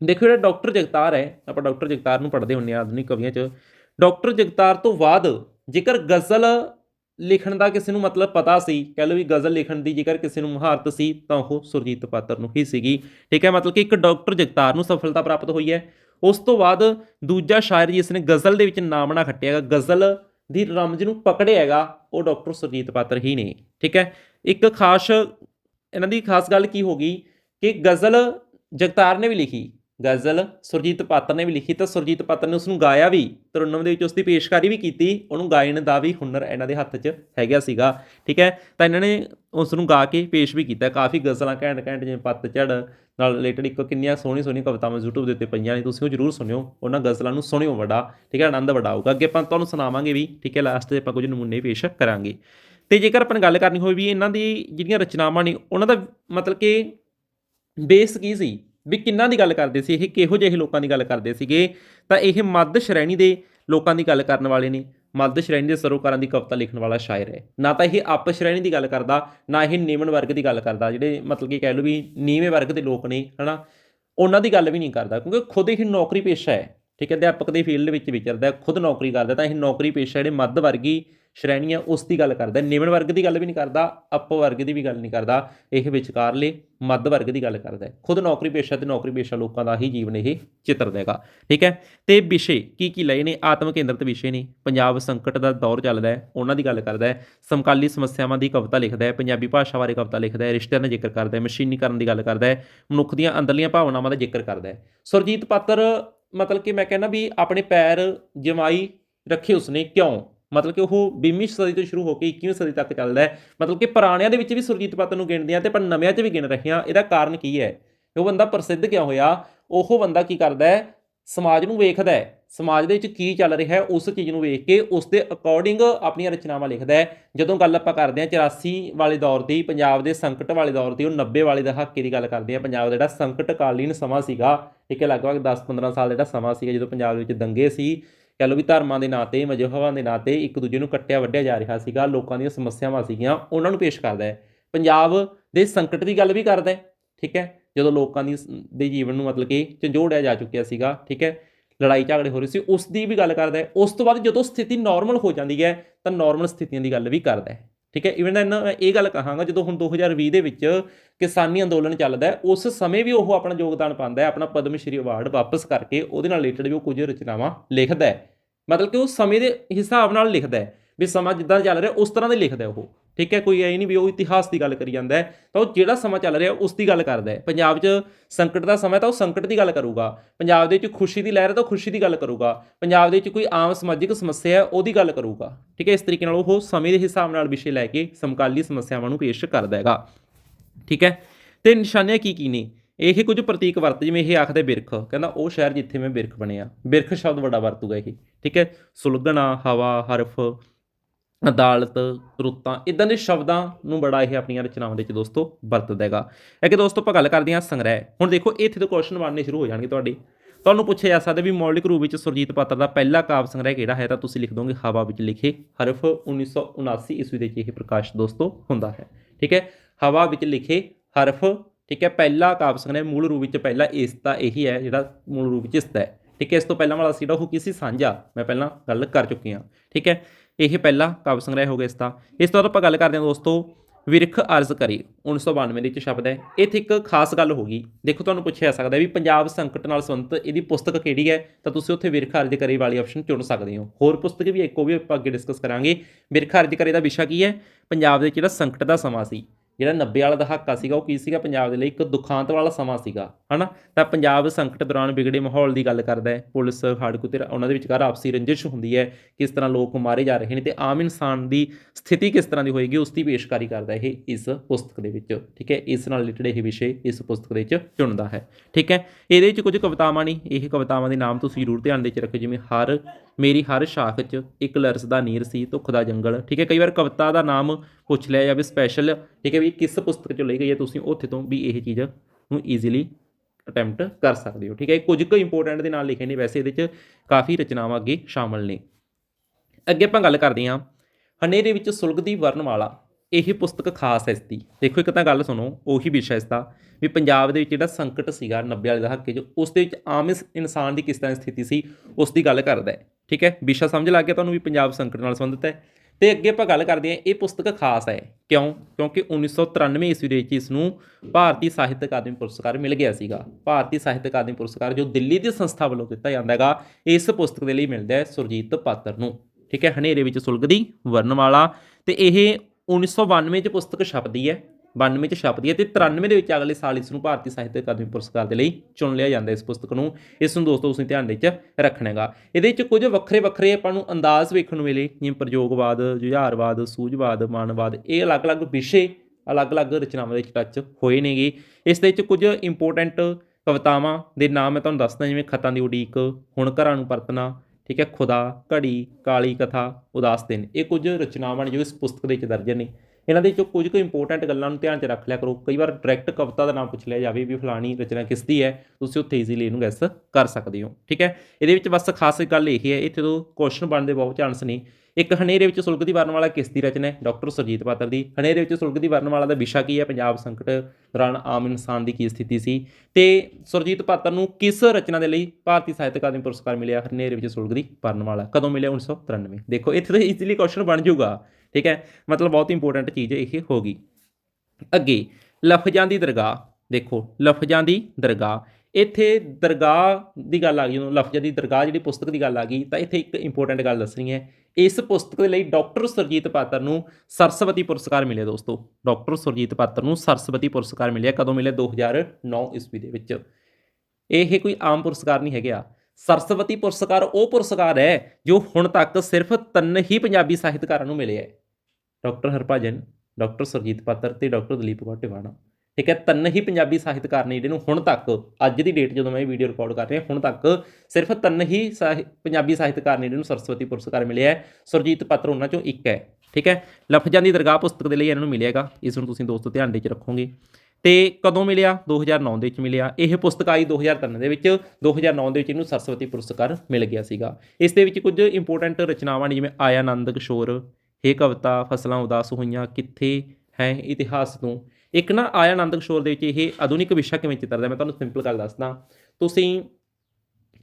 ਦੇਖੋ ਜਿਹੜਾ ਡਾਕਟਰ ਜਗਤਾਰ ਹੈ, ਆਪਾਂ ਡਾਕਟਰ ਜਗਤਾਰ ਨੂੰ ਪੜ੍ਹਦੇ ਹੁੰਨੇ ਆ ਆਧੁਨਿਕ ਕਵੀਆਂ 'ਚ, ਡਾਕਟਰ ਜਗਤਾਰ ਤੋਂ ਬਾਅਦ ਜੇਕਰ ਗਜ਼ਲ ਲਿਖਣ ਦਾ ਕਿਸੇ ਨੂੰ ਮਤਲਬ ਪਤਾ ਸੀ, ਕਹਿ ਲਓ ਵੀ ਗਜ਼ਲ ਲਿਖਣ ਦੀ ਜੇਕਰ ਕਿਸੇ ਨੂੰ ਮਹਾਰਤ ਸੀ, ਤਾਂ ਉਹ ਸੁਰਜੀਤ ਪਾਤਰ ਨੂੰ ਹੀ ਸੀਗੀ। ਠੀਕ ਹੈ, ਮਤਲਬ ਕਿ ਇੱਕ ਡਾਕਟਰ ਜਗਤਾਰ ਨੂੰ ਸਫਲਤਾ ਪ੍ਰਾਪਤ ਹੋਈ ਹੈ। ਉਸ ਤੋਂ ਬਾਅਦ ਦੂਜਾ ਸ਼ਾਇਰ ਜਿਸ ਨੇ ਗਜ਼ਲ ਦੇ ਵਿੱਚ ਨਾਮ ਨਾ ਖੱਟਿਆਗਾ ਗਜ਼ਲ ਦੀ ਰਮਜ ਨੂੰ ਪਕੜਿਆ ਹੈਗਾ, ਉਹ ਡਾਕਟਰ ਸੁਰਜੀਤ ਪਾਤਰ ਹੀ ਨੇ। ਠੀਕ ਹੈ, ਇੱਕ ਖਾਸ, ਇਹਨਾਂ ਦੀ ਖਾਸ ਗੱਲ ਕੀ ਹੋ ਗਈ ਕਿ ਗਜ਼ਲ ਜਗਤਾਰ ਨੇ ਵੀ ਲਿਖੀ ਗਜ਼ਲ ਸੁਰਜੀਤ ਪਾਤਰ ਨੇ ਵੀ ਲਿਖੀ ਤਾਂ ਸੁਰਜੀਤ ਪਾਤਰ ਨੇ ਉਸ ਨੂੰ ਗਾਇਆ ਵੀ ਤਰੁਣਮ ਦੇ ਵਿੱਚ ਉਸ ਦੀ ਪੇਸ਼ਕਾਰੀ ਵੀ ਕੀਤੀ, ਉਹਨੂੰ ਗਾਇਨ ਦਾ ਵੀ ਹੁਨਰ ਇਹਨਾਂ ਦੇ ਹੱਥ 'ਚ ਹੈਗਾ ਸੀਗਾ, ਠੀਕ ਹੈ? ਤਾਂ ਇਹਨਾਂ ਨੇ ਉਸ ਨੂੰ ਗਾ ਕੇ ਪੇਸ਼ ਵੀ ਕੀਤਾ, ਕਾਫੀ ਗਜ਼ਲਾਂ ਘੈਂਟ ਘੈਂਟ ਜਿਵੇਂ ਪੱਤਝੜ ਨਾਲ ਰਿਲੇਟਡ ਇੱਕ ਕਿੰਨੀਆਂ ਸੋਹਣੀ ਸੋਹਣੀ ਕਵਿਤਾਵਾਂ YouTube ਦੇ ਉੱਤੇ ਪਈਆਂ ਨੇ, ਤੁਸੀਂ ਉਹ ਜ਼ਰੂਰ ਸੁਣਿਓ, ਉਹਨਾਂ ਗਜ਼ਲਾਂ ਨੂੰ ਸੁਣਿਓ ਵੱਡਾ, ਠੀਕ ਹੈ? ਆਨੰਦ ਵੱਡਾ ਆਊਗਾ। ਅੱਗੇ ਆਪਾਂ ਤੁਹਾਨੂੰ ਸੁਣਾਵਾਂਗੇ ਵੀ, ਠੀਕ ਹੈ ਲਾਸਟ ਤੇ ਆਪਾਂ ਕੁਝ ਨਮੂਨੇ ਪੇਸ਼ ਕਰਾਂਗੇ। ਤੇ ਜੇਕਰ ਆਪਾਂ ਗੱਲ ਕਰਨੀ ਹੋਵੇ ਵੀ ਇਹਨਾਂ ਦੀ ਜਿਹੜੀਆਂ ਰਚਨਾਵਾਂ ਨੇ, ਉਹਨਾਂ ਦਾ ਮਤਲਬ ਕਿ ਬੇਸ ਕੀ ਸੀ? ਵੀ ਕਿੰਨਾਂ ਦੀ ਗੱਲ ਕਰਦੇ ਸੀ, ਇਹ ਕਿਹੋ ਜਿਹੇ ਲੋਕਾਂ ਦੀ ਗੱਲ ਕਰਦੇ ਸੀਗੇ? ਤਾਂ ਇਹ ਮੱਧ ਸ਼੍ਰੇਣੀ ਦੇ ਲੋਕਾਂ ਦੀ ਗੱਲ ਕਰਨ ਵਾਲੇ ਨੇ, ਮੱਧ ਸ਼੍ਰੇਣੀ ਦੇ ਸਰੋਕਾਰਾਂ ਦੀ ਕਵਿਤਾ ਲਿਖਣ ਵਾਲਾ ਸ਼ਾਇਰ ਹੈ। ਨਾ ਤਾਂ ਇਹ ਅੱਪ ਸ਼੍ਰੇਣੀ ਦੀ ਗੱਲ ਕਰਦਾ, ਨਾ ਇਹ ਨਿਮਨ ਵਰਗ ਦੀ ਗੱਲ ਕਰਦਾ, ਜਿਹੜੇ ਮਤਲਬ ਕਿ ਕਹਿ ਲਓ ਵੀ ਨੀਵੇਂ ਵਰਗ ਦੇ ਲੋਕ ਨੇ, ਹਨਾ? ਉਹਨਾਂ ਦੀ ਗੱਲ ਵੀ ਨਹੀਂ ਕਰਦਾ, ਕਿਉਂਕਿ ਖੁਦ ਇਹ ਨੌਕਰੀ ਪੇਸ਼ਾ ਹੈ, ਠੀਕ ਹੈ? ਅਧਿਆਪਕ ਦੇ ਫੀਲਡ ਵਿੱਚ ਵਿਚਰਦਾ, ਖੁਦ ਨੌਕਰੀ ਕਰਦਾ, ਤਾਂ ਇਹ ਨੌਕਰੀ ਪੇਸ਼ਾ ਜਿਹੜੇ ਮੱਧ ਵਰਗੀ ਸ਼੍ਰੇਣੀਆਂ ਉਸ ਦੀ ਗੱਲ ਕਰਦਾ, ਨਿਮਨ ਵਰਗ ਦੀ ਗੱਲ ਵੀ ਨਹੀਂ ਕਰਦਾ, ਅਪ ਵਰਗ ਦੀ ਵੀ ਗੱਲ ਨਹੀਂ ਕਰਦਾ, ਇਹ ਵਿਚਕਾਰਲੇ ਮੱਧ ਵਰਗ ਦੀ ਗੱਲ ਕਰਦਾ ਖੁਦ ਨੌਕਰੀ ਪੇਸ਼ਾ ਤੇ ਨੌਕਰੀ ਪੇਸ਼ਾ ਲੋਕਾਂ ਦਾ ਹੀ ਜੀਵਨ ਇਹ ਚਿੱਤਰ ਦੇਗਾ ਠੀਕ ਹੈ? ਤੇ ਵਿਸ਼ੇ ਕੀ ਕੀ ਲਏ ਨੇ? ਆਤਮ ਕੇਂਦਰਿਤ ਵਿਸ਼ੇ ਨੇ, ਪੰਜਾਬ ਸੰਕਟ ਦਾ ਦੌਰ ਚੱਲਦਾ ਹੈ, ਉਹਨਾਂ ਦੀ ਗੱਲ ਕਰਦਾ ਹੈ, ਸਮਕਾਲੀ ਸਮੱਸਿਆਵਾਂ ਦੀ ਕਵਿਤਾ ਲਿਖਦਾ ਹੈ, ਪੰਜਾਬੀ ਭਾਸ਼ਾ ਬਾਰੇ ਕਵਿਤਾ ਲਿਖਦਾ ਹੈ, ਰਿਸ਼ਤਿਆਂ ਦਾ ਜ਼ਿਕਰ ਕਰਦਾ ਹੈ, ਮਸ਼ੀਨੀਕਰਨ ਦੀ ਗੱਲ ਕਰਦਾ ਹੈ, ਮਨੁੱਖ ਦੀਆਂ ਅੰਦਰਲੀਆਂ ਭਾਵਨਾਵਾਂ ਦਾ ਜ਼ਿਕਰ ਕਰਦਾ ਹੈ। ਸੁਰਜੀਤ ਪਾਤਰ, ਮਤਲਬ ਕਿ ਮੈਂ ਕਹਿੰਦਾ ਵੀ ਆਪਣੇ ਪੈਰ ਜਮਾਈ ਰੱਖੇ ਉਸਨੇ ਕਿਉਂ? ਮਤਲਬ ਕਿ ਉਹ 20ਵੀਂ ਸਦੀ ਤੋਂ ਸ਼ੁਰੂ ਹੋ ਕੇ 21ਵੀਂ ਸਦੀ ਤੱਕ ਚੱਲਦਾ ਹੈ। ਮਤਲਬ ਕਿ ਪੁਰਾਣਿਆਂ ਦੇ ਵਿੱਚ ਵੀ ਸੁਰਜੀਤ ਪਾਤਰ ਨੂੰ ਗਿਣਦੇ ਆ ਤੇ ਪਰ ਨਵਿਆਂ 'ਚ ਵੀ ਗਿਣ ਰਹੇ ਆ ਇਹਦਾ ਕਾਰਨ ਕੀ ਹੈ? ਉਹ ਬੰਦਾ ਪ੍ਰਸਿੱਧ ਕਿਉਂ ਹੋਇਆ? ਉਹ ਬੰਦਾ ਕੀ ਕਰਦਾ ਹੈ? ਸਮਾਜ ਨੂੰ ਵੇਖਦਾ ਹੈ। ਸਮਾਜ ਦੇ ਵਿੱਚ ਕੀ ਚੱਲ ਰਿਹਾ ਹੈ, ਉਸ ਚੀਜ਼ ਨੂੰ ਵੇਖ ਕੇ ਉਸ ਦੇ ਅਕੋਰਡਿੰਗ ਆਪਣੀਆਂ ਰਚਨਾਵਾਂ ਲਿਖਦਾ ਹੈ। ਜਦੋਂ ਗੱਲ ਆਪਾਂ ਕਰਦੇ ਹਾਂ 84 ਵਾਲੇ ਦੌਰ ਦੀ, ਪੰਜਾਬ ਦੇ ਸੰਕਟ ਵਾਲੇ ਦੌਰ ਦੀ, ਉਹ 90 ਵਾਲੇ ਦਹਾਕੇ ਦੀ ਗੱਲ ਕਰਦੇ ਹਾਂ। ਪੰਜਾਬ ਦਾ ਜਿਹੜਾ ਸੰਕਟਕਾਲੀਨ ਸਮਾਂ ਸੀਗਾ ਠੀਕ ਹੈ ਲਗਭਗ 10-15 ਸਾਲ ਦਾ ਜਿਹੜਾ ਸਮਾਂ ਸੀਗਾ, ਜਦੋਂ ਪੰਜਾਬ ਦੇ ਵਿੱਚ ਦੰਗੇ ਸੀ ਕਹਿ ਲਓ ਵੀ ਧਰਮਾਂ ਦੇ ਨਾਂ ਤੇ, ਮਜ਼ਹਬਾਂ ਦੇ ਨਾਂ ਤੇ ਇੱਕ ਦੂਜੇ ਨੂੰ ਕੱਟਿਆ, ਵੱਢਿਆ ਜਾ ਰਿਹਾ ਸੀਗਾ, ਲੋਕਾਂ ਦੀਆਂ ਸਮੱਸਿਆਵਾਂ ਸੀਗੀਆਂ, ਉਹਨਾਂ ਨੂੰ ਪੇਸ਼ ਕਰਦਾ ਹੈ। ਪੰਜਾਬ ਦੇ ਸੰਕਟ ਦੀ ਗੱਲ ਵੀ ਕਰਦਾ ਹੈ, ਠੀਕ ਹੈ? ਜਦੋਂ ਲੋਕਾਂ ਦੀ ਦੇ ਜੀਵਨ ਨੂੰ ਮਤਲਬ ਕਿ ਝੰਜੋੜਿਆ ਜਾ ਚੁੱਕਿਆ ਸੀਗਾ, ਠੀਕ ਹੈ? ਲੜਾਈ ਝਗੜੇ ਹੋ ਰਹੇ ਸੀ, ਉਸ ਦੀ ਵੀ ਗੱਲ ਕਰਦਾ ਹੈ। ਉਸ ਤੋਂ ਬਾਅਦ ਜਦੋਂ ਸਥਿਤੀ ਨਾਰਮਲ ਹੋ ਜਾਂਦੀ ਹੈ, ਤਾਂ ਨਾਰਮਲ ਸਥਿਤੀਆਂ ਦੀ ਗੱਲ ਵੀ ਕਰਦਾ ਹੈ। ਠੀਕ ਹੈ? ਇਵਨ ਦੈਨ ਮੈਂ ਇਹ ਗੱਲ ਕਹਾਂਗਾ, ਜਦੋਂ ਹੁਣ 2020 ਦੇ ਵਿੱਚ ਕਿਸਾਨੀ ਅੰਦੋਲਨ ਚੱਲਦਾ ਉਸ ਸਮੇਂ ਵੀ ਉਹ ਆਪਣਾ ਯੋਗਦਾਨ ਪਾਉਂਦਾ ਹੈ, ਆਪਣਾ ਪਦਮ ਸ਼੍ਰੀ ਅਵਾਰਡ ਵਾਪਸ ਕਰਕੇ ਉਹਦੇ ਨਾਲ ਰਿਲੇਟਡ ਵੀ ਉਹ ਕੁਝ ਰਚਨਾਵਾਂ ਲਿਖਦਾ ਹੈ। ਮਤਲਬ ਕਿ ਉਹ ਸਮੇਂ ਦੇ ਹਿਸਾਬ ਨਾਲ ਲਿਖਦਾ ਹੈ। ਵੀ ਸਮਾਂ ਜਿੱਦਾਂ ਚੱਲ ਰਿਹਾ, ਉਸ ਤਰ੍ਹਾਂ ਦੇ ਲਿਖਦਾ ਉਹ। ਠੀਕ ਹੈ, ਕੋਈ ਐ ਨਹੀਂ ਵੀ ਉਹ ਇਤਿਹਾਸ ਦੀ ਗੱਲ ਕਰੀ ਜਾਂਦਾ ਹੈ। ਤਾਂ ਉਹ ਜਿਹੜਾ ਸਮਾਂ ਚੱਲ ਰਿਹਾ, ਉਸ ਦੀ ਗੱਲ ਕਰਦਾ ਹੈ। ਪੰਜਾਬ 'ਚ ਸੰਕਟ ਦਾ ਸਮਾਂ ਤਾਂ ਉਹ ਸੰਕਟ ਦੀ ਗੱਲ ਕਰੂਗਾ। ਪੰਜਾਬ ਦੇ ਵਿੱਚ ਖੁਸ਼ੀ ਦੀ ਲਹਿਰ ਹੈ ਤਾਂ ਉਹ ਖੁਸ਼ੀ ਦੀ ਗੱਲ ਕਰੂਗਾ। ਪੰਜਾਬ ਦੇ ਵਿੱਚ ਕੋਈ ਆਮ ਸਮਾਜਿਕ ਸਮੱਸਿਆ ਹੈ, ਉਹਦੀ ਗੱਲ ਕਰੂਗਾ। ਠੀਕ ਹੈ, ਇਸ ਤਰੀਕੇ ਨਾਲ ਉਹ ਸਮੇਂ ਦੇ ਹਿਸਾਬ ਨਾਲ ਵਿਸ਼ੇ ਲੈ ਕੇ ਸਮਕਾਲੀ ਸਮੱਸਿਆਵਾਂ ਨੂੰ ਪੇਸ਼ ਕਰਦਾ ਹੈਗਾ। ਠੀਕ ਹੈ, ਤੇ ਨਿਸ਼ਾਨੀਆਂ ਕੀ ਕੀ ਨੇ? ਇਹ ਕੁਝ ਪ੍ਰਤੀਕ ਵਰਤ, ਜਿਵੇਂ ਇਹ ਆਖਦੇ ਬਿਰਖ। ਕਹਿੰਦਾ ਉਹ ਸ਼ਹਿਰ ਜਿੱਥੇ ਮੈਂ ਬਿਰਖ ਬਣਿਆ। ਬਿਰਖ ਸ਼ਬਦ ਵੱਡਾ ਵਰਤੂਗਾ ਇਹ। ਠੀਕ ਹੈ, ਸੁਲਗਣਾ, ਹਵਾ, ਹਰਫ। ਅਦਾਲਤ, ਰੁੱਤਾਂ ਇਦਾਂ ਦੇ ਸ਼ਬਦਾਂ ਨੂੰ ਬੜਾ ਇਹ ਆਪਣੀਆਂ ਰਚਨਾਵਾਂ ਦੇ ਵਿੱਚ ਦੋਸਤੋ ਵਰਤਦਾ ਹੈਗਾ। ਅੱਗੇ ਦੋਸਤੋ ਆਪਾਂ ਗੱਲ ਕਰਦੇ ਹਾਂ ਸੰਗ੍ਰਹਿ। ਹੁਣ ਦੇਖੋ ਇੱਥੇ ਤੋਂ ਕੁਐਸਚਨ ਬਣਨੇ ਸ਼ੁਰੂ ਹੋ ਜਾਣਗੇ ਤੁਹਾਡੇ। ਤੁਹਾਨੂੰ ਪੁੱਛਿਆ ਜਾ ਸਕਦਾ ਵੀ ਮੌਲਿਕ ਰੂਪ ਵਿੱਚ ਸੁਰਜੀਤ ਪਾਤਰ ਦਾ ਪਹਿਲਾ ਕਾਵ ਸੰਗ੍ਰਹਿ ਕਿਹੜਾ ਹੈ? ਤਾਂ ਤੁਸੀਂ ਲਿਖ ਦੋਗੇ ਹਵਾ ਵਿੱਚ ਲਿਖੇ ਹਰਫ 1979 ਈਸਵੀ ਦੇ ਵਿੱਚ ਇਹ ਪ੍ਰਕਾਸ਼ ਦੋਸਤੋ ਹੁੰਦਾ ਹੈ। ਠੀਕ ਹੈ? ਹਵਾ ਵਿੱਚ ਲਿਖੇ ਹਰਫ, ਠੀਕ ਹੈ, ਪਹਿਲਾ ਕਾਵ ਸੰਗ੍ਰਹਿ ਮੂਲ ਰੂਪ ਵਿੱਚ ਪਹਿਲਾ ਇਸ ਦਾ ਇਹੀ ਹੈ, ਜਿਹੜਾ ਮੂਲ ਰੂਪ ਵਿੱਚ ਇਸਦਾ ਹੈ। ਠੀਕ ਹੈ, ਇਸ ਤੋਂ ਪਹਿਲਾਂ ਵਾਲਾ ਸੀ ਉਹ ਕਿਸੇ ਸਾਂਝਾ। ਮੈਂ ਪਹਿਲਾਂ ਗੱਲ ਕਰ ਚੁੱਕੀ ਹਾਂ। ਠੀਕ ਹੈ? ਇਹ ਪਹਿਲਾ ਕਾਵਿ ਸੰਗ੍ਰਹਿ ਹੋ ਗਿਆ ਇਸ ਦਾ। ਇਸ ਤੋਂ ਬਾਅਦ ਆਪਾਂ ਗੱਲ ਕਰਦੇ ਹਾਂ ਦੋਸਤੋ, ਵਿਰਖ ਅਰਜ਼ ਕਰੀ 1992 ਦੇ ਵਿੱਚ ਸ਼ਬਦ ਹੈ। ਇੱਥੇ ਇੱਕ ਖਾਸ ਗੱਲ ਹੋ ਗਈ। ਦੇਖੋ ਤੁਹਾਨੂੰ ਪੁੱਛਿਆ ਜਾ ਸਕਦਾ ਵੀ ਪੰਜਾਬ ਸੰਕਟ ਨਾਲ ਸੰਬੰਧਿਤ ਇਹਦੀ ਪੁਸਤਕ ਕਿਹੜੀ ਹੈ, ਤਾਂ ਤੁਸੀਂ ਉੱਥੇ ਵਿਰਖ ਅਰਜ਼ ਕਰੀ ਵਾਲੀ ਆਪਸ਼ਨ ਚੁਣ ਸਕਦੇ ਹੋ। ਹੋਰ ਪੁਸਤਕ ਵੀ ਇੱਕੋ ਵੀ ਆਪਾਂ ਅੱਗੇ ਡਿਸਕਸ ਕਰਾਂਗੇ। ਵਿਰਖ ਅਰਜ਼ ਕਰੀ ਦਾ ਵਿਸ਼ਾ ਕੀ ਹੈ? ਪੰਜਾਬ ਦੇ ਵਿੱਚ ਜਿਹੜਾ ਸੰਕਟ ਦਾ ਸਮਾਂ ਸੀ। ਜਿਹੜਾ 90 ਵਾਲਾ ਦਹਾਕਾ ਸੀਗਾ ਉਹ ਕੀ ਸੀਗਾ? ਪੰਜਾਬ ਦੇ ਲਈ ਇੱਕ ਦੁਖਾਂਤ ਵਾਲਾ ਸਮਾਂ ਸੀਗਾ, ਹਨਾ? ਤਾਂ ਪੰਜਾਬ ਸੰਕਟ ਦੌਰਾਨ ਵਿਗੜੇ ਮਾਹੌਲ ਦੀ ਗੱਲ ਕਰਦਾ ਹੈ, ਪੁਲਿਸ ਹਾੜਕੂ ਤੇ ਉਹਨਾਂ ਦੇ ਵਿਚਕਾਰ ਆਪਸੀ ਰੰਜਿਸ਼ ਹੁੰਦੀ ਹੈ, ਕਿਸ ਤਰ੍ਹਾਂ ਲੋਕ ਮਾਰੇ ਜਾ ਰਹੇ ਨੇ ਤੇ ਆਮ ਇਨਸਾਨ ਦੀ ਸਥਿਤੀ ਕਿਸ ਤਰ੍ਹਾਂ ਦੀ ਹੋਏਗੀ, ਉਸ ਦੀ ਪੇਸ਼ਕਾਰੀ ਕਰਦਾ ਇਹ ਇਸ ਪੁਸਤਕ ਦੇ ਵਿੱਚ, ਠੀਕ ਹੈ? ਇਸ ਨਾਲ ਰਿਲੇਟਡ ਇਹ ਵਿਸ਼ੇ ਇਸ ਪੁਸਤਕ ਦੇ ਵਿੱਚ ਚੁਣਦਾ ਹੈ, ਠੀਕ ਹੈ? ਇਹਦੇ ਵਿੱਚ ਕੁਝ ਕਵਿਤਾਵਾਂ ਨਹੀਂ ਇਹ ਕਵਿਤਾਵਾਂ ਦੇ ਨਾਮ ਤੁਸੀਂ ਜ਼ਰੂਰ ਧਿਆਨ ਦੇ ਵਿੱਚ ਰੱਖੋ ਜਿਵੇਂ ਹਰ ਮੇਰੀ ਹਰ ਸ਼ਾਖ 'ਚ ਇੱਕ ਲਰਸ ਦਾ ਨੀਰ ਸੀ, ਧੁੱਖ ਦਾ ਜੰਗਲ, ਠੀਕ ਹੈ? ਕਈ ਵਾਰ ਕਵਿਤਾ ਦਾ ਨਾਮ ਪੁੱਛ ਲਿਆ ਜਾਵੇ ਸਪੈਸ਼ਲ ਠੀਕ ਹੈ ਵੀ ਕਿਸ ਪੁਸਤਕ 'ਚੋਂ ਲਈ ਗਈ ਹੈ, ਤੁਸੀਂ ਉੱਥੇ ਤੋਂ ਵੀ ਇਹ ਚੀਜ਼ ਨੂੰ ਈਜ਼ੀਲੀ ਅਟੈਂਪਟ ਕਰ ਸਕਦੇ ਹੋ, ਠੀਕ ਹੈ? ਕੁਝ ਕੁ ਇੰਪੋਰਟੈਂਟ ਦੇ ਨਾਲ ਲਿਖੇ ਨੇ, ਵੈਸੇ ਇਹਦੇ 'ਚ ਕਾਫੀ ਰਚਨਾਵਾਂ ਅੱਗੇ ਸ਼ਾਮਲ ਨੇ। ਅੱਗੇ ਆਪਾਂ ਗੱਲ ਕਰਦੇ ਹਾਂ, ਹਨੇਰੇ ਵਿੱਚ ਸੁਲਗਦੀ ਵਰਣਮਾਲਾ ਇਹ ਪੁਸਤਕ ਖਾਸ ਹੈ ਇਸ ਦੀ ਦੇਖੋ, ਇੱਕ ਤਾਂ ਗੱਲ ਸੁਣੋ, ਉਹੀ ਵਿਸ਼ਾ ਇਸ ਦਾ ਵੀ ਪੰਜਾਬ ਦੇ ਵਿੱਚ ਜਿਹੜਾ ਸੰਕਟ ਸੀਗਾ 90 ਵਾਲੇ ਦਹਾਕੇ 'ਚ, ਉਸ ਦੇ ਵਿੱਚ ਆਮ ਇਸ ਇਨਸਾਨ ਦੀ ਕਿਸ ਤਰ੍ਹਾਂ ਸਥਿਤੀ ਸੀ, ਉਸ ਦੀ ਗੱਲ ਕਰਦਾ ਹੈ, ਠੀਕ ਹੈ? ਵਿਸ਼ਾ ਸਮਝ ਲੱਗ ਗਿਆ ਤੁਹਾਨੂੰ ਵੀ ਪੰਜਾਬ ਸੰਕਟ ਨਾਲ ਸੰਬੰਧਿਤ ਹੈ। ਤੇ ਅੱਗੇ ਆਪਾਂ ਗੱਲ ਕਰਦੇ ਹਾਂ, ਇਹ ਪੁਸਤਕ ਖਾਸ ਹੈ। ਕਿਉਂ? ਕਿਉਂਕਿ 1993 ਈਸਵੀ ਦੇ ਵਿੱਚ ਇਸ ਨੂੰ ਭਾਰਤੀ ਸਾਹਿਤ ਅਕਾਦਮੀ ਪੁਰਸਕਾਰ ਮਿਲ ਗਿਆ ਸੀਗਾ। ਭਾਰਤੀ ਸਾਹਿਤ ਅਕਾਦਮੀ ਪੁਰਸਕਾਰ ਜੋ ਦਿੱਲੀ ਦੀ ਸੰਸਥਾ ਵੱਲੋਂ ਦਿੱਤਾ ਜਾਂਦਾ ਹੈਗਾ, ਇਸ ਪੁਸਤਕ ਦੇ ਲਈ ਮਿਲਦਾ ਹੈ ਸੁਰਜੀਤ ਪਾਤਰ ਨੂੰ। ਠੀਕ ਹੈ, ਹਨੇਰੇ ਵਿੱਚ ਸੁਲਗਦੀ ਵਰਣਮਾਲਾ ਤੇ ਇਹ 1992 ਚ ਪੁਸਤਕ ਛਪਦੀ ਹੈ। 92 ਚ ਛਪਦੀ ਹੈ ਤੇ 93 ਦੇ ਵਿੱਚ ਅਗਲੇ ਸਾਲ ਇਸ ਨੂੰ ਭਾਰਤੀ ਸਾਹਿਤ ਅਕਾਦਮੀ ਪੁਰਸਕਾਰ ਦੇ ਲਈ ਚੁਣ ਲਿਆ ਜਾਂਦਾ ਇਸ ਪੁਸਤਕ ਨੂੰ। ਇਸ ਨੂੰ ਦੋਸਤੋ ਤੁਸੀਂ ਧਿਆਨ ਦੇ ਵਿੱਚ ਰੱਖਣਾ ਹੈਗਾ ਇਹਦੇ ਵਿੱਚ ਕੁਝ ਵੱਖਰੇ ਵੱਖਰੇ ਆਪਾਂ ਨੂੰ ਅੰਦਾਜ਼ ਵੇਖਣ ਨੂੰ ਮਿਲੇ, ਜਿਵੇਂ ਪ੍ਰਯੋਗਵਾਦ, ਜੁਝਾਰਵਾਦ, ਸੂਝਵਾਦ, ਮਾਨਵਾਦ, ਇਹ ਅਲੱਗ-ਅਲੱਗ ਵਿਸ਼ੇ, ਅਲੱਗ-ਅਲੱਗ ਰਚਨਾਵਾਂ ਦੇ ਵਿੱਚ ਟੱਚ ਹੋਏ ਨੇਗੇ। ਇਸ ਦੇ ਵਿੱਚ ਕੁਝ ਇੰਪੋਰਟੈਂਟ ਕਵਿਤਾਵਾਂ ਦੇ ਨਾਮ ਮੈਂ ਤੁਹਾਨੂੰ ਦੱਸਦਾ, ਜਿਵੇਂ ਖਤਾਂ ਦੀ ਉਡੀਕ, ਹੁਣ ਘਰਾਂ ਨੂੰ ਪਰਤਣਾ, ਠੀਕ ਹੈ, ਖੁਦਾ, ਘੜੀ, ਕਾਲੀ ਕਥਾ, ਉਦਾਸ ਦਿਨ, ਇਹ ਕੁਝ ਰਚਨਾਵਾਂ ਨੇ ਜੋ ਇਸ ਪੁਸਤਕ ਦੇ ਵਿੱਚ ਦਰਜ ਨੇ। ਇਹਨਾਂ ਦੇ ਵਿੱਚੋਂ ਕੁਝ ਕੁ ਇੰਪੋਰਟੈਂਟ ਗੱਲਾਂ ਨੂੰ ਧਿਆਨ 'ਚ ਰੱਖ ਲਿਆ ਕਰੋ। ਕਈ ਵਾਰ ਡਾਇਰੈਕਟ ਕਵਿਤਾ ਦਾ ਨਾਮ ਪੁੱਛ ਲਿਆ ਜਾਵੇ ਵੀ ਫਲਾਣੀ ਰਚਨਾ ਕਿਸ ਦੀ ਹੈ, ਤੁਸੀਂ ਉੱਥੇ ਈਜ਼ੀਲੀ ਇਹਨੂੰ ਗੈਸ ਕਰ ਸਕਦੇ ਹੋ, ਠੀਕ ਹੈ? ਇਹਦੇ ਵਿੱਚ ਬਸ ਖਾਸ ਗੱਲ ਇਹ ਹੈ, ਇੱਥੇ ਤੋਂ ਕੁਐਸਚਨ ਬਣਦੇ ਬਹੁਤ ਚਾਂਸ ਨੇ। ਇੱਕ ਹਨੇਰੇ ਵਿੱਚ ਸੁਲਗਦੀ ਵਰਣਮਾਲਾ ਕਿਸ ਦੀ ਰਚਨਾ ਹੈ? ਡਾਕਟਰ ਸੁਰਜੀਤ ਪਾਤਰ ਦੀ। ਹਨੇਰੇ ਵਿੱਚ ਸੁਲਗਦੀ ਵਰਣਮਾਲਾ ਦਾ ਵਿਸ਼ਾ ਕੀ ਹੈ? ਪੰਜਾਬ ਸੰਕਟ ਦੌਰਾਨ ਆਮ ਇਨਸਾਨ ਦੀ ਕੀ ਸਥਿਤੀ ਸੀ? ਤੇ ਸੁਰਜੀਤ ਪਾਤਰ ਨੂੰ ਕਿਸ ਰਚਨਾ ਦੇ ਲਈ ਭਾਰਤੀ ਸਾਹਿਤ ਅਕਾਦਮੀ ਪੁਰਸਕਾਰ ਮਿਲਿਆ? ਹਨੇਰੇ ਵਿੱਚ ਸੁਲਗਦੀ ਵਰਣਮਾਲਾ ਕਦੋਂ ਮਿਲਿਆ? 1993 ਦੇਖੋ, ਇੱਥੇ ਤਾਂ ਈਜ਼ੀਲੀ ਕੁਐਸਚਨ ਬਣ ਜਾਊਗਾ। ਠੀਕ ਹੈ? ਮਤਲਬ ਬਹੁਤ ਇੰਪੋਰਟੈਂਟ ਚੀਜ਼ ਇਹ ਹੋ ਗਈ। ਅੱਗੇ, ਲਫ਼ਜ਼ਾਂ ਦੀ ਦਰਗਾਹ, ਦੇਖੋ, ਲਫ਼ਜ਼ਾਂ ਦੀ ਦਰਗਾਹ। ਇੱਥੇ ਦਰਗਾਹ ਦੀ ਗੱਲ ਆ ਗਈ, ਜਦੋਂ ਲਫ਼ਜ਼ਾਂ ਦੀ ਦਰਗਾਹ ਜਿਹੜੀ ਪੁਸਤਕ ਦੀ ਗੱਲ ਆ ਗਈ, ਤਾਂ ਇੱਥੇ ਇੱਕ ਇੰਪੋਰਟੈਂਟ ਗੱਲ ਦੱਸਣੀ ਹੈ। ਇਸ ਪੁਸਤਕ ਦੇ ਲਈ ਡਾਕਟਰ ਸੁਰਜੀਤ ਪਾਤਰ ਨੂੰ ਸਰਸਵਤੀ ਪੁਰਸਕਾਰ ਮਿਲਿਆ ਦੋਸਤੋ। ਡਾਕਟਰ ਸੁਰਜੀਤ ਪਾਤਰ ਨੂੰ ਸਰਸਵਤੀ ਪੁਰਸਕਾਰ ਮਿਲਿਆ ਕਦੋਂ ਮਿਲਿਆ? 2009 ਈਸਵੀ ਦੇ ਵਿੱਚ। ਇਹ ਕੋਈ ਆਮ ਪੁਰਸਕਾਰ ਨਹੀਂ ਹੈਗਾ ਸਰਸਵਤੀ ਪੁਰਸਕਾਰ ਉਹ ਪੁਰਸਕਾਰ ਹੈ ਜੋ ਹੁਣ ਤੱਕ ਸਿਰਫ ਤਿੰਨ ਹੀ ਪੰਜਾਬੀ ਸਾਹਿਤਕਾਰਾਂ ਨੂੰ ਮਿਲਿਆ ਹੈ। ਡਾਕਟਰ ਹਰਭਜਨ ਡਾਕਟਰ ਸੁਰਜੀਤ ਪਾਤਰ ਤੇ ਡਾਕਟਰ ਦਲੀਪ ਕੌਰ ਟਿਵਾਣਾ। ਠੀਕ ਹੈ, ਤਿੰਨ ਹੀ ਪੰਜਾਬੀ ਸਾਹਿਤਕਾਰ ਨੇ ਜਿਹੜੇ ਨੂੰ ਹੁਣ ਤੱਕ, ਅੱਜ ਦੀ ਡੇਟ ਜਦੋਂ ਮੈਂ ਇਹ ਵੀਡੀਓ ਰਿਕਾਰਡ ਕਰ ਰਿਹਾ, ਹੁਣ ਤੱਕ ਸਿਰਫ ਤਿੰਨ ਹੀ ਸਾਹਿ- ਪੰਜਾਬੀ ਸਾਹਿਤਕਾਰ ਨੇ ਜਿਹੜੇ ਨੂੰ ਸਰਸਵਤੀ ਪੁਰਸਕਾਰ ਮਿਲਿਆ ਹੈ। ਸੁਰਜੀਤ ਪਾਤਰ ਉਹਨਾਂ ਚੋਂ ਇੱਕ ਹੈ। ਠੀਕ ਹੈ, ਲਫ਼ਜ਼ਾਂ ਦੀ ਦਰਗਾਹ ਪੁਸਤਕ ਦੇ ਲਈ ਇਹਨਾਂ ਨੂੰ ਮਿਲੇਗਾ ਇਸ ਨੂੰ ਤੁਸੀਂ ਦੋਸਤੋ ਧਿਆਨ ਦੇ ਵਿੱਚ ਰੱਖੋਗੇ। ਤੇ ਕਦੋਂ ਮਿਲਿਆ? 2009 ਦੇ ਵਿੱਚ ਮਿਲਿਆ। ਇਹ ਪੁਸਤਕ ਆਈ 2003 ਦੇ ਵਿੱਚ 2009 ਦੇ ਵਿੱਚ ਇਹਨੂੰ ਸਰਸਵਤੀ ਪੁਰਸਕਾਰ ਮਿਲ ਗਿਆ ਸੀਗਾ। ਇਸ ਦੇ ਵਿੱਚ ਕੁਝ ਇੰਪੋਰਟੈਂਟ ਰਚਨਾਵਾਂ ਨੇ, ਜਿਵੇਂ ਆਇਆ ਆਨੰਦ ਕਿਸ਼ੋਰ, ਹੇ ਕਵਿਤਾ, ਫਸਲਾਂ ਉਦਾਸ ਹੋਈਆਂ, ਕਿੱਥੇ ਹੈ ਇਤਿਹਾਸ ਤੋਂ? ਇੱਕ ਨਾ ਆਇਆ ਆਨੰਦ ਕਿਸ਼ੋਰ ਦੇ ਵਿੱਚ ਇਹ ਆਧੁਨਿਕ ਵਿਸ਼ਾ ਕਿਵੇਂ ਚਿੱਤਰਦਾ? ਮੈਂ ਤੁਹਾਨੂੰ ਸਿੰਪਲ ਗੱਲ ਦੱਸਦਾ। ਤੁਸੀਂ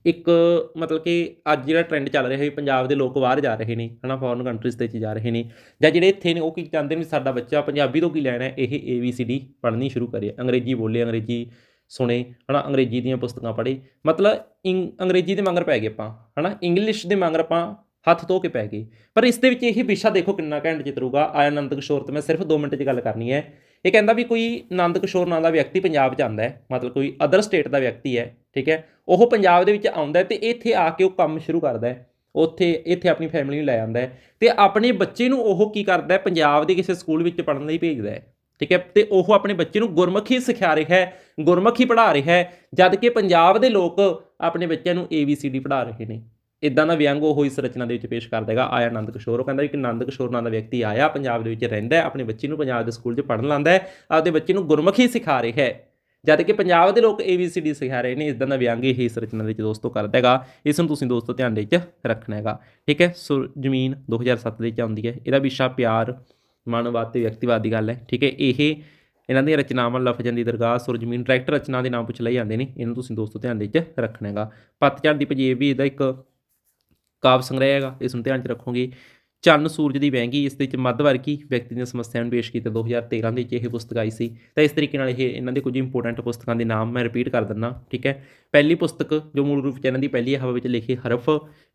ਇੱਕ ਮਤਲਬ ਕਿ ਅੱਜ ਜਿਹੜਾ ਟ੍ਰੈਂਡ ਚੱਲ ਰਿਹਾ ਹੈ ਪੰਜਾਬ ਦੇ ਲੋਕ ਬਾਹਰ ਜਾ ਰਹੇ ਨੇ, ਹਨਾ ਫੋਰਨ ਕੰਟਰੀਜ਼ ਦੇ ਵਿੱਚ ਜਾ ਰਹੇ ਨੇ, ਜਾਂ ਜਿਹੜੇ ਇੱਥੇ ਨੇ, ਉਹ ਕੀ ਚਾਹੁੰਦੇ ਨੇ ਵੀ ਸਾਡਾ ਬੱਚਾ ਪੰਜਾਬੀ ਤੋਂ ਕੀ ਲੈਣਾ ਹੈ, ਇਹ ਡੀ ਪੜ੍ਹਨੀ ਸ਼ੁਰੂ ਕਰੇ, ਅੰਗਰੇਜ਼ੀ ਬੋਲੇ, ਅੰਗਰੇਜ਼ੀ ਸੁਣੇ, ਹਨਾ, ਅੰਗਰੇਜ਼ੀ ਦੀਆਂ ਪੁਸਤਕਾਂ ਪੜ੍ਹੇ। ਮਤਲਬ ਇੰਗ- ਅੰਗਰੇਜ਼ੀ ਦੇ ਮੰਗਰ ਪੈ ਗਏ ਆਪਾਂ, ਹਨਾ ਇੰਗਲਿਸ਼ ਦੇ ਮੰਗਰ ਆਪਾਂ ਹੱਥ ਧੋ ਕੇ ਪੈ ਗਏ। ਪਰ ਇਸ ਦੇ ਵਿੱਚ ਇਹ ਵਿਸ਼ਾ ਦੇਖੋ ਕਿੰਨਾ ਘੈਂਟ ਚਿਤਰੂਗਾ। ਆਇਆ ਆਨੰਦ ਕਿਸ਼ੋਰ ਤੇ ਮੈਂ ਸਿਰਫ 2 ਮਿੰਟ 'ਚ ਗੱਲ ਕਰਨੀ ਹੈ। ਇਹ ਕਹਿੰਦਾ ਵੀ ਕੋਈ ਆਨੰਦ ਕਿਸ਼ੋਰ ਨਾਂ ਦਾ ਵਿਅਕਤੀ ਪੰਜਾਬ 'ਚ ਆਉਂਦਾ ਹੈ, ਮਤਲਬ ਕੋਈ ਅਦਰ ਸਟੇਟ ਦਾ ਵਿਅਕਤੀ ਹੈ ਠੀਕ ਹੈ? ਉਹ ਪੰਜਾਬ ਦੇ ਵਿੱਚ ਆਉਂਦਾ ਹੈ ਤੇ ਇੱਥੇ ਆ ਕੇ ਉਹ ਕੰਮ ਸ਼ੁਰੂ ਕਰਦਾ ਹੈ। ਉੱਥੇ, ਇੱਥੇ ਆਪਣੀ ਫੈਮਿਲੀ ਨੂੰ ਲੈ ਆਉਂਦਾ ਹੈ ਤੇ ਆਪਣੇ ਬੱਚੇ ਨੂੰ ਉਹ ਕੀ ਕਰਦਾ ਹੈ? ਪੰਜਾਬ ਦੇ ਕਿਸੇ ਸਕੂਲ ਵਿੱਚ ਪੜ੍ਹਨ ਲਈ ਭੇਜਦਾ ਹੈ। ਠੀਕ ਹੈ? ਤੇ ਉਹ ਆਪਣੇ ਬੱਚੇ ਨੂੰ ਗੁਰਮੁਖੀ ਸਿਖਾ ਰਿਹਾ ਹੈ, ਗੁਰਮੁਖੀ ਪੜ੍ਹਾ ਰਿਹਾ ਹੈ, ਜਦ ਕਿ ਪੰਜਾਬ ਦੇ ਲੋਕ ਆਪਣੇ ਬੱਚਿਆਂ ਨੂੰ ABCD ਪੜ੍ਹਾ ਰਹੇ ਨੇ। ਇਦਾਂ ਦਾ ਵਿਅੰਗ ਉਹ ਇਸ ਰਚਨਾ ਦੇ ਵਿੱਚ ਪੇਸ਼ ਕਰਦਾ ਹੈਗਾ, ਆਇਆ ਆਨੰਦ ਕਿਸ਼ੋਰ। ਉਹ ਕਹਿੰਦਾ ਵੀ ਕਿ ਆਨੰਦ ਕਿਸ਼ੋਰ ਨਾਂ ਦਾ ਵਿਅਕਤੀ ਆਇਆ, ਪੰਜਾਬ ਦੇ ਵਿੱਚ ਰਹਿੰਦਾ ਹੈ, ਆਪਣੇ ਬੱਚੇ ਨੂੰ ਪੰਜਾਬ ਦੇ ਸਕੂਲ 'ਚ ਪੜ੍ਹਨ ਲਾਉਂਦਾ ਹੈ, ਆਪਦੇ ਬੱਚੇ ਨੂੰ ਗੁਰਮੁਖੀ ਸਿਖਾ ਰਿਹਾ ਹੈ। ਜਦ ਕਿ ਪੰਜਾਬ ਦੇ ਲੋਕ ABCD ਸਿਖਾ ਰਹੇ ਨੇ ਇਦਾਂ ਦਾ ਵਿਅੰਗ ਇਹ ਇਸ ਰਚਨਾ ਦੇ ਵਿੱਚ ਦੋਸਤੋ ਕਰਦਾ ਹੈਗਾ। ਇਸ ਨੂੰ ਤੁਸੀਂ ਦੋਸਤੋ ਧਿਆਨ ਦੇ ਵਿੱਚ ਰੱਖਣਾ ਹੈਗਾ। ਠੀਕ ਹੈ? ਸੋ ਜ਼ਮੀਨ 2007 ਦੇ ਵਿੱਚ ਆਉਂਦੀ ਹੈ। ਇਹਦਾ ਵਿਸ਼ਾ ਪਿਆਰ, ਮਾਨਵਵਾਦ ਤੇ ਵਿਅਕਤੀਵਾਦ ਦੀ ਗੱਲ ਹੈ। ਠੀਕ ਹੈ? ਇਹ ਇਹਨਾਂ ਦੀਆਂ ਰਚਨਾਵਾਂ ਲਫ਼ਜ਼ਾਂ ਦੀ ਦਰਗਾਹ ਸੁਰਜਮੀਨ ਡਾਇਰੈਕਟ ਰਚਨਾ ਦੇ ਨਾਮ ਪੁੱਛ ਲਏ ਜਾਂਦੇ ਨੇ। ਇਹਨੂੰ ਤੁਸੀਂ ਦੋਸਤੋ ਧਿਆਨ ਦੇ ਵਿੱਚ ਰੱਖਣਾ ਹੈਗਾ। ਪਤਝੜ ਦੀ ਪੰਜੇਬ ਵੀ ਇਹਦਾ ਇੱਕ ਕਾਵ ਸੰਗ੍ਰਹਿ ਹੈਗਾ। ਇਸ ਨੂੰ ਧਿਆਨ 'ਚ ਰੱਖੋਗੇ। ਚੰਨ ਸੂਰਜ ਦੀ ਵਹਿੰਗੀ, ਇਸ ਦੇ ਵਿੱਚ ਮੱਧ ਵਰਗੀ ਵਿਅਕਤੀ ਦੀਆਂ ਸਮੱਸਿਆਵਾਂ ਨੂੰ ਪੇਸ਼ ਕੀਤਾ। 2013 ਦੇ ਵਿੱਚ ਇਹ ਪੁਸਤਕ ਆਈ ਸੀ। ਤਾਂ ਇਸ ਤਰੀਕੇ ਨਾਲ ਇਹ, ਇਹਨਾਂ ਦੇ ਕੁਝ ਇੰਪੋਰਟੈਂਟ ਪੁਸਤਕਾਂ ਦੇ ਨਾਮ ਮੈਂ ਰਿਪੀਟ ਕਰ ਦਿੰਦਾ, ਠੀਕ ਹੈ? ਪਹਿਲੀ ਪੁਸਤਕ ਜੋ ਮੂਲ ਰੂਪ 'ਚ ਇਹਨਾਂ ਦੀ ਪਹਿਲੀ ਹੈ ਹਵਾ ਵਿੱਚ ਲਿਖੇ ਹਰਫ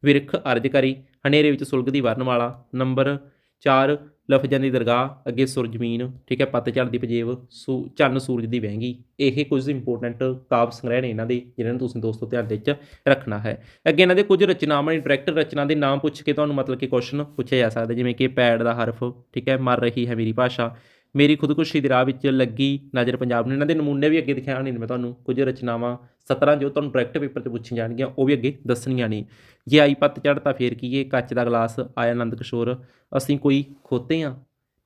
ਵਿਰਖ ਅਰਜਕਾਰੀ, ਹਨੇਰੇ ਵਿੱਚ ਸੁਲਗਦੀ ਵਰਨਮਾਲਾ ਨੰਬਰ 4 ਲਫ਼ਜ਼ਾਂ ਦੀ ਦਰਗਾਹ, ਅੱਗੇ ਸੁਰਜਮੀਨ ਠੀਕ ਹੈ ਪਤਝੜ ਦੀ ਪਜੇਬ ਸੂ, ਚੰਨ ਸੂਰਜ ਦੀ ਵਹਿੰਗੀ, ਇਹ ਕੁਝ ਇੰਪੋਰਟੈਂਟ ਕਾਵ ਸੰਗ੍ਰਹਿ ਨੇ ਇਹਨਾਂ ਦੇ, ਜਿਹਨਾਂ ਨੂੰ ਤੁਸੀਂ ਦੋਸਤੋ ਧਿਆਨ ਦੇ ਵਿੱਚ ਰੱਖਣਾ ਹੈ। ਅੱਗੇ ਇਹਨਾਂ ਦੇ ਕੁਝ ਰਚਨਾਵਾਂ ਇੰਟਰੈਕਟ ਰਚਨਾ ਦੇ ਨਾਮ ਪੁੱਛ ਕੇ ਤੁਹਾਨੂੰ ਮਤਲਬ ਕਿ ਕੁਐਸਚਨ ਪੁੱਛਿਆ ਜਾ ਸਕਦਾ, ਜਿਵੇਂ ਕਿ ਪੈੜ ਦਾ ਹਰਫ, ਠੀਕ ਹੈ, ਮਰ ਰਹੀ ਹੈ ਮੇਰੀ ਭਾਸ਼ਾ ਮੇਰੀ ਖੁਦਕੁਸ਼ੀ ਦੀ ਰਾਹ ਵਿੱਚ ਲੱਗੀ ਨਜ਼ਰ ਪੰਜਾਬ ਨੇ। ਇਹਨਾਂ ਦੇ ਨਮੂਨੇ ਵੀ ਅੱਗੇ ਦਿਖਾਉਣੇ ਨੇ ਮੈਂ ਤੁਹਾਨੂੰ। ਕੁਝ ਰਚਨਾਵਾਂ 17 ਜੋ ਤੁਹਾਨੂੰ ਡਾਇਰੈਕਟ ਪੇਪਰ 'ਚ ਪੁੱਛੀਆਂ ਜਾਣਗੀਆਂ, ਉਹ ਵੀ ਅੱਗੇ ਦੱਸਣੀਆਂ ਨੇ। ਜੇ ਆਈ ਪੱਤ ਚੜ੍ਹਤਾ ਫੇਰ ਕੀ ਇਹ ਕੱਚ ਦਾ ਗਲਾਸ, ਆਇਆ ਆਨੰਦ ਕਿਸ਼ੋਰ। ਅਸੀਂ ਕੋਈ ਖੋਤੇ ਆ।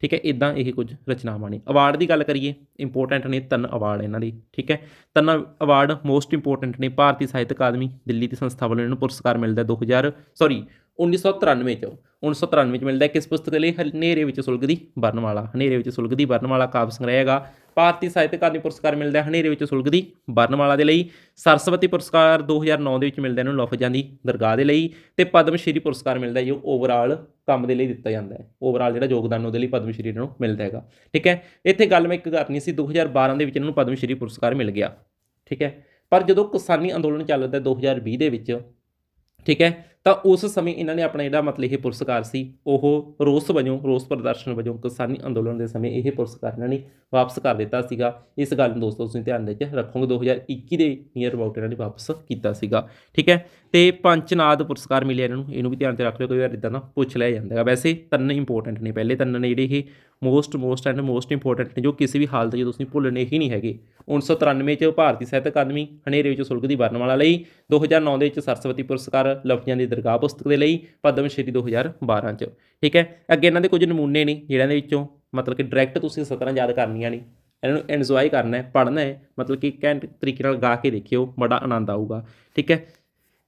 ਠੀਕ ਹੈ ਇਦਾਂ ਇਹ ਕੁਝ ਰਚਨਾਵਾਂ ਨੇ। ਅਵਾਰਡ ਦੀ ਗੱਲ ਕਰੀਏ ਇੰਪੋਰਟੈਂਟ ਨੇ ਤਿੰਨ ਅਵਾਰਡ ਇਹਨਾਂ ਦੇ। ਠੀਕ ਹੈ, ਤਿੰਨ ਅਵਾਰਡ ਮੋਸਟ ਇੰਪੋਰਟੈਂਟ ਨੇ। ਭਾਰਤੀ ਸਾਹਿਤ ਅਕਾਦਮੀ, ਦਿੱਲੀ ਦੀ ਸੰਸਥਾ ਵੱਲੋਂ ਇਹਨਾਂ ਨੂੰ ਪੁਰਸਕਾਰ ਮਿਲਦਾ ਹੈ 2000 ਸੌਰੀ 1993 ਚ। 1993 ਚ ਮਿਲਦਾ ਕਿਸ ਪੁਸਤਕ ਲਈ? ਹਨੇਰੇ ਵਿੱਚ ਸੁਲਗਦੀ ਬਰਨਵਾਲਾ ਹਨੇਰੇ ਵਿੱਚ ਸੁਲਗਦੀ ਬਰਨਵਾਲਾ ਕਾਵਿ ਸੰਗ੍ਰਹਿ ਹੈਗਾ। ਭਾਰਤੀ ਸਾਹਿਤ ਅਕਾਦਮੀ ਪੁਰਸਕਾਰ ਮਿਲਦਾ ਹਨੇਰੇ ਵਿੱਚ ਸੁਲਗਦੀ ਬਰਨਵਾਲਾ ਦੇ ਲਈ। ਸਰਸਵਤੀ ਪੁਰਸਕਾਰ 2009 ਦੇ ਵਿੱਚ ਮਿਲਦਾ ਇਹਨੂੰ ਲਫ਼ਜ਼ਾਂ ਦੀ ਦਰਗਾਹ ਦੇ ਲਈ। ਤੇ ਪਦਮ ਸ਼੍ਰੀ ਪੁਰਸਕਾਰ ਮਿਲਦਾ ਜੋ ਓਵਰਆਲ ਕੰਮ ਦੇ ਲਈ ਦਿੱਤਾ ਜਾਂਦਾ ਹੈ। ਓਵਰਆਲ ਜਿਹੜਾ ਯੋਗਦਾਨ ਉਹਦੇ ਲਈ ਪਦਮ ਸ਼੍ਰੀ ਨੂੰ ਮਿਲਦਾ ਹੈਗਾ। ਠੀਕ ਹੈ? ਇੱਥੇ ਗੱਲ ਮੈਂ ਇੱਕ ਕਰਨੀ ਸੀ 2012 ਦੇ ਵਿੱਚ ਇਹਨਾਂ ਨੂੰ ਪਦਮ ਸ਼੍ਰੀ ਪੁਰਸਕਾਰ ਮਿਲ ਗਿਆ। ਠੀਕ ਹੈ? ਪਰ ਜਦੋਂ ਕਿਸਾਨੀ ਅੰਦੋਲਨ ਚੱਲਦਾ 2020 ਦੇ ਵਿੱਚ, ਠੀਕ ਹੈ? ਤਾਂ ਉਸ ਸਮੇਂ ਇਹਨਾਂ ਨੇ ਆਪਣਾ ਜਿਹੜਾ ਮਤਲਬ ਇਹ ਪੁਰਸਕਾਰ ਸੀ, ਉਹ ਰੋਸ ਵਜੋਂ, ਰੋਸ ਪ੍ਰਦਰਸ਼ਨ ਵਜੋਂ ਕਿਸਾਨੀ ਅੰਦੋਲਨ ਦੇ ਸਮੇਂ ਇਹ ਪੁਰਸਕਾਰ ਇਹਨਾਂ ਨੇ ਵਾਪਸ ਕਰ ਦਿੱਤਾ ਸੀਗਾ। ਇਸ ਗੱਲ ਨੂੰ ਦੋਸਤੋ ਤੁਸੀਂ ਧਿਆਨ ਦੇ ਵਿੱਚ ਰੱਖੋਗੇ 2021 ਦੇ ਨੀਅਰ ਅਬਾਊਟ ਇਹਨਾਂ ਨੇ ਵਾਪਸ ਕੀਤਾ ਸੀਗਾ। ਠੀਕ ਹੈ? ਤੇ ਪੰਚਨਾਦ ਪੁਰਸਕਾਰ ਮਿਲਿਆ ਇਹਨਾਂ ਨੂੰ, ਇਹਨੂੰ ਵੀ ਧਿਆਨ 'ਤੇ ਰੱਖ ਲਿਓ, ਕਈ ਵਾਰ ਇਦਾਂ ਦਾ ਪੁੱਛ ਲਿਆ ਜਾਂਦਾ ਹੈਗਾ। ਵੈਸੇ ਤਿੰਨ ਇੰਪੋਰਟੈਂਟ ਨੇ ਪਹਿਲੇ ਤਿੰਨ ਨੇ ਜਿਹੜੇ ਇਹ most most and most important ਨੇ, ਜੋ ਕਿਸੇ ਵੀ ਹਾਲਤ 'ਚ ਤੁਸੀਂ ਭੁੱਲਣੇ ਹੀ ਨਹੀਂ ਹੈਗੇ। 1993 ਚ ਭਾਰਤੀ ਸਾਹਿਤ ਅਕਾਦਮੀ ਹਨੇਰੇ ਵਿੱਚ ਸੁਲਗਦੀ ਵਰਨਮਾਲਾ ਲਈ 2009 ਦੇ ਵਿੱਚ ਸਰਸਵਤੀ ਪੁਰਸਕਾਰ ਲਫ਼ਜ਼ਾਂ ਦੀ ਦਰਗਾਹ ਪੁਸਤਕ ਦੇ ਲਈ ਪਦਮ ਸ਼੍ਰੀ 2012 ਚ। ਠੀਕ ਹੈ? ਅੱਗੇ ਇਹਨਾਂ ਦੇ ਕੁਝ ਨਮੂਨੇ ਨੇ, ਜਿਹੜਿਆਂ ਦੇ ਵਿੱਚੋਂ ਮਤਲਬ ਕਿ ਡਾਇਰੈਕਟ ਤੁਸੀਂ ਸਤਰਾਂ ਯਾਦ ਕਰਨੀਆਂ ਨੇ, ਇਹਨਾਂ ਨੂੰ ਇੰਜੋਏ ਕਰਨਾ ਹੈ, ਪੜ੍ਹਨਾ ਹੈ, ਮਤਲਬ ਕਿ ਘੈਂਟ ਤਰੀਕੇ ਨਾਲ ਗਾ ਕੇ ਦੇਖਿਓ, ਬੜਾ ਆਨੰਦ ਆਊਗਾ। ਠੀਕ ਹੈ?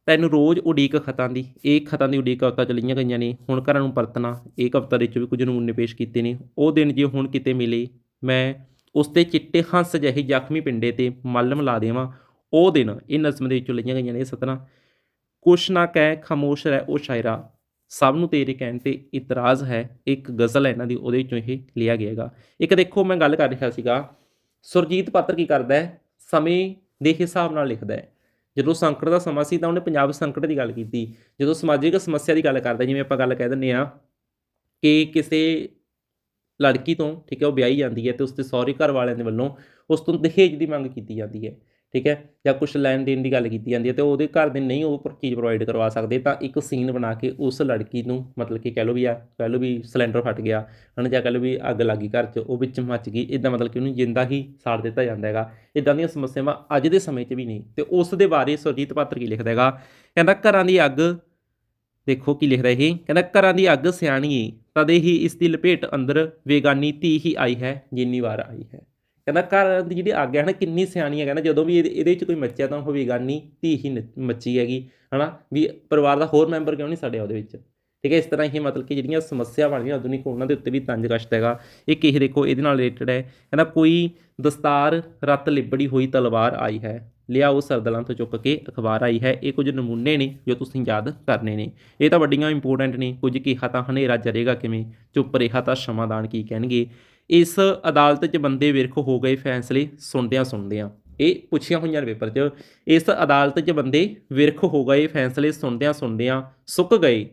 ਤਾਂ ਇਹਨੂੰ ਰੋਜ਼ ਉਡੀਕ ਖਤਾਂ ਦੀ ਇਹ ਖਤਾਂ ਦੀ ਉਡੀਕ ਕਵਿਤਾ ਚਲੀਆਂ ਗਈਆਂ ਨੇ, ਹੁਣ ਘਰਾਂ ਨੂੰ ਪਰਤਣਾ, ਇਹ ਕਵਿਤਾ ਦੇ ਵਿੱਚ ਵੀ ਕੁਝ ਨਮੂਨੇ ਪੇਸ਼ ਕੀਤੇ ਨੇ। ਉਹ ਦਿਨ ਜੇ ਹੁਣ ਕਿਤੇ ਮਿਲੇ, ਮੈਂ ਉਸ ਤੇ ਚਿੱਟੇ ਹੰਸ ਜਿਹੀ ਜ਼ਖਮੀ ਪਿੰਡੇ ਤੇ ਮੱਲਮ ਲਾ ਦੇਵਾਂ, ਉਹ ਦਿਨ ਇਹ ਨਜ਼ਮ ਦੇ ਵਿੱਚੋਂ ਲਈਆਂ ਗਈਆਂ ਨੇ ਇਹ ਸਤਰਾਂ। ਕੁਛ ਨਾ ਕਹਿ, ਖਾਮੋਸ਼ ਰਹਿ ਉਹ ਸ਼ਾਇਰਾ। ਸਭ ਨੂੰ ਤੇਰੇ ਕਹਿਣ ਤੇ ਇਤਰਾਜ਼ ਹੈ, ਇੱਕ ਗਜ਼ਲ ਹੈ ਇਹਨਾਂ ਦੀ, ਉਹਦੇ ਵਿੱਚੋਂ ਇਹ ਲਿਆ ਗਿਆ ਹੈਗਾ। ਇੱਕ ਦੇਖੋ, ਮੈਂ ਗੱਲ ਕਰ ਰਿਹਾ ਸੀਗਾ, ਸੁਰਜੀਤ ਪਾਤਰ ਕੀ ਕਰਦਾ ਹੈ? ਸਮੇਂ ਦੇ ਹਿਸਾਬ ਨਾਲ ਲਿਖਦਾ ਹੈ। ਜਦੋਂ ਸੰਕਟ ਦਾ ਸਮਾਂ ਸੀ ਤਾਂ ਉਹਨੇ ਪੰਜਾਬ ਸੰਕਟ ਦੀ ਗੱਲ ਕੀਤੀ। ਜਦੋਂ ਸਮਾਜਿਕ ਸਮੱਸਿਆ ਦੀ ਗੱਲ ਕਰਦਾ ਜਿਵੇਂ ਆਪਾਂ ਗੱਲ ਕਹਿ ਦਿੰਦੇ ਆ ਕਿ ਕਿਸੇ ਲੜਕੀ ਤੋਂ, ਠੀਕ ਹੈ, ਉਹ ਵਿਆਹੀ ਜਾਂਦੀ ਹੈ ਤੇ ਉਸ ਦੇ ਸਹੁਰੇ ਘਰ ਵਾਲਿਆਂ ਦੇ ਵੱਲੋਂ ਉਸ ਤੋਂ ਦਹੇਜ ਦੀ ਮੰਗ ਕੀਤੀ ਜਾਂਦੀ ਹੈ। ਠੀਕ ਹੈ, ਜਾਂ ਕੁਝ ਲੈਣ ਦੇਣ ਦੀ ਗੱਲ ਕੀਤੀ ਜਾਂਦੀ ਹੈ ਤੇ ਉਹਦੇ ਘਰ ਦੇ ਨਹੀਂ ਉਹ ਚੀਜ਼ ਪ੍ਰੋਵਾਈਡ ਕਰਵਾ ਸਕਦੇ, ਤਾਂ ਇੱਕ ਸੀਨ ਬਣਾ ਕੇ ਉਸ ਲੜਕੀ ਨੂੰ ਮਤਲਬ ਕਿ ਕਹਿ ਲਓ ਵੀ ਆ, ਕਹਿ ਲਓ ਵੀ ਸਿਲੰਡਰ ਫਟ ਗਿਆ, ਹਨ ਜਾਂ ਕਹਿ ਲਓ ਵੀ ਅੱਗ ਲੱਗੀ ਘਰ 'ਚ, ਉਹ ਵਿੱਚ ਮੱਚ ਗਈ ਇਦਾਂ ਮਤਲਬ ਕਿ ਉਹਨੂੰ ਜਿੰਦਾ ਹੀ ਸਾੜ ਦਿੱਤਾ ਜਾਂਦਾ ਹੈਗਾ। ਇਦਾਂ ਦੀਆਂ ਸਮੱਸਿਆਵਾਂ ਅੱਜ ਦੇ ਸਮੇਂ 'ਚ ਵੀ ਨਹੀਂ ਤੇ ਉਸ ਦੇ ਬਾਰੇ ਸੁਰਜੀਤ ਪਾਤਰ ਕੀ ਲਿਖਦਾ ਹੈਗਾ, ਕਹਿੰਦਾ ਘਰਾਂ ਦੀ ਅੱਗ, ਦੇਖੋ ਕੀ ਲਿਖਦਾ ਇਹ, ਕਹਿੰਦਾ ਘਰਾਂ ਦੀ ਅੱਗ ਸਿਆਣੀ ਤਦੇ ਹੀ ਇਸ ਦੀ ਲਪੇਟ ਅੰਦਰ ਵੇਗਾਨੀ ਧੀ ਹੀ ਆਈ ਹੈ, ਜਿੰਨੀ ਵਾਰ ਆਈ ਹੈ। ਕਹਿੰਦਾ ਘਰ ਦੀ ਜਿਹੜੀ ਆਗਿਆ ਹੈ ਨਾ ਕਿੰਨੀ ਸਿਆਣੀ ਹੈ, ਕਹਿੰਦਾ ਜਦੋਂ ਵੀ ਇਹਦੇ ਇਹਦੇ ਵਿੱਚ ਕੋਈ ਮੱਚਿਆ ਤਾਂ ਹੋਵੇਗਾ ਨਹੀਂ ਧੀ ਹੀ ਨ- ਮੱਚੀ ਹੈਗੀ, ਹਨਾ? ਵੀ ਪਰਿਵਾਰ ਦਾ ਹੋਰ ਮੈਂਬਰ ਕਿਉਂ ਨਹੀਂ ਸੜਿਆ ਉਹਦੇ ਵਿੱਚ? ਠੀਕ ਹੈ, ਇਸ ਤਰ੍ਹਾਂ ਹੀ ਮਤਲਬ ਕਿ ਜਿਹੜੀਆਂ ਸਮੱਸਿਆ ਬਣੀਆਂ ਆਧੁਨਿਕ ਉਹਨਾਂ ਦੇ ਉੱਤੇ ਵੀ ਤੰਜ ਕਸ਼ਟ ਹੈਗਾ, ਇਹ ਇਹ ਦੇਖੋ ਇਹਦੇ ਨਾਲ ਰਿਲੇਟਡ ਹੈ। ਕਹਿੰਦਾ ਕੋਈ ਦਸਤਾਰ ਰੱਤ ਲਿਬੜੀ ਹੋਈ ਤਲਵਾਰ ਆਈ ਹੈ, ਲਿਆਓ ਸਰਦਲਾਂ ਤੋਂ ਚੁੱਕ ਕੇ ਅਖਬਾਰ ਆਈ ਹੈ, ਇਹ ਕੁਝ ਨਮੂਨੇ ਨੇ ਜੋ ਤੁਸੀਂ ਯਾਦ ਕਰਨੇ ਨੇ। ਇਹ ਤਾਂ ਵੱਡੀਆਂ ਇੰਪੋਰਟੈਂਟ ਨੇ, ਕੁਝ ਕਿਹਾ ਤਾਂ ਹਨੇਰਾ ਜਰੇਗਾ ਕਿਵੇਂ? ਚੁੱਪ ਰਿਹਾ ਤਾਂ ਸ਼ਮਾਦਾਨ ਕੀ ਕਹਿਣਗੇ? ਇਸ ਅਦਾਲਤ 'ਚ ਬੰਦੇ ਵਿਰਖ ਹੋ ਗਏ ਫੈਸਲੇ ਸੁਣਦਿਆਂ ਸੁਣਦਿਆਂ। ਇਹ ਪੁੱਛੀਆਂ ਹੋਈਆਂ ਨੇ ਪੇਪਰ 'ਚ, ਇਸ ਅਦਾਲਤ 'ਚ ਬੰਦੇ ਵਿਰਖ ਹੋ ਗਏ ਫੈਸਲੇ ਸੁਣਦਿਆਂ ਸੁਣਦਿਆਂ ਸੁੱਕ ਗਏ।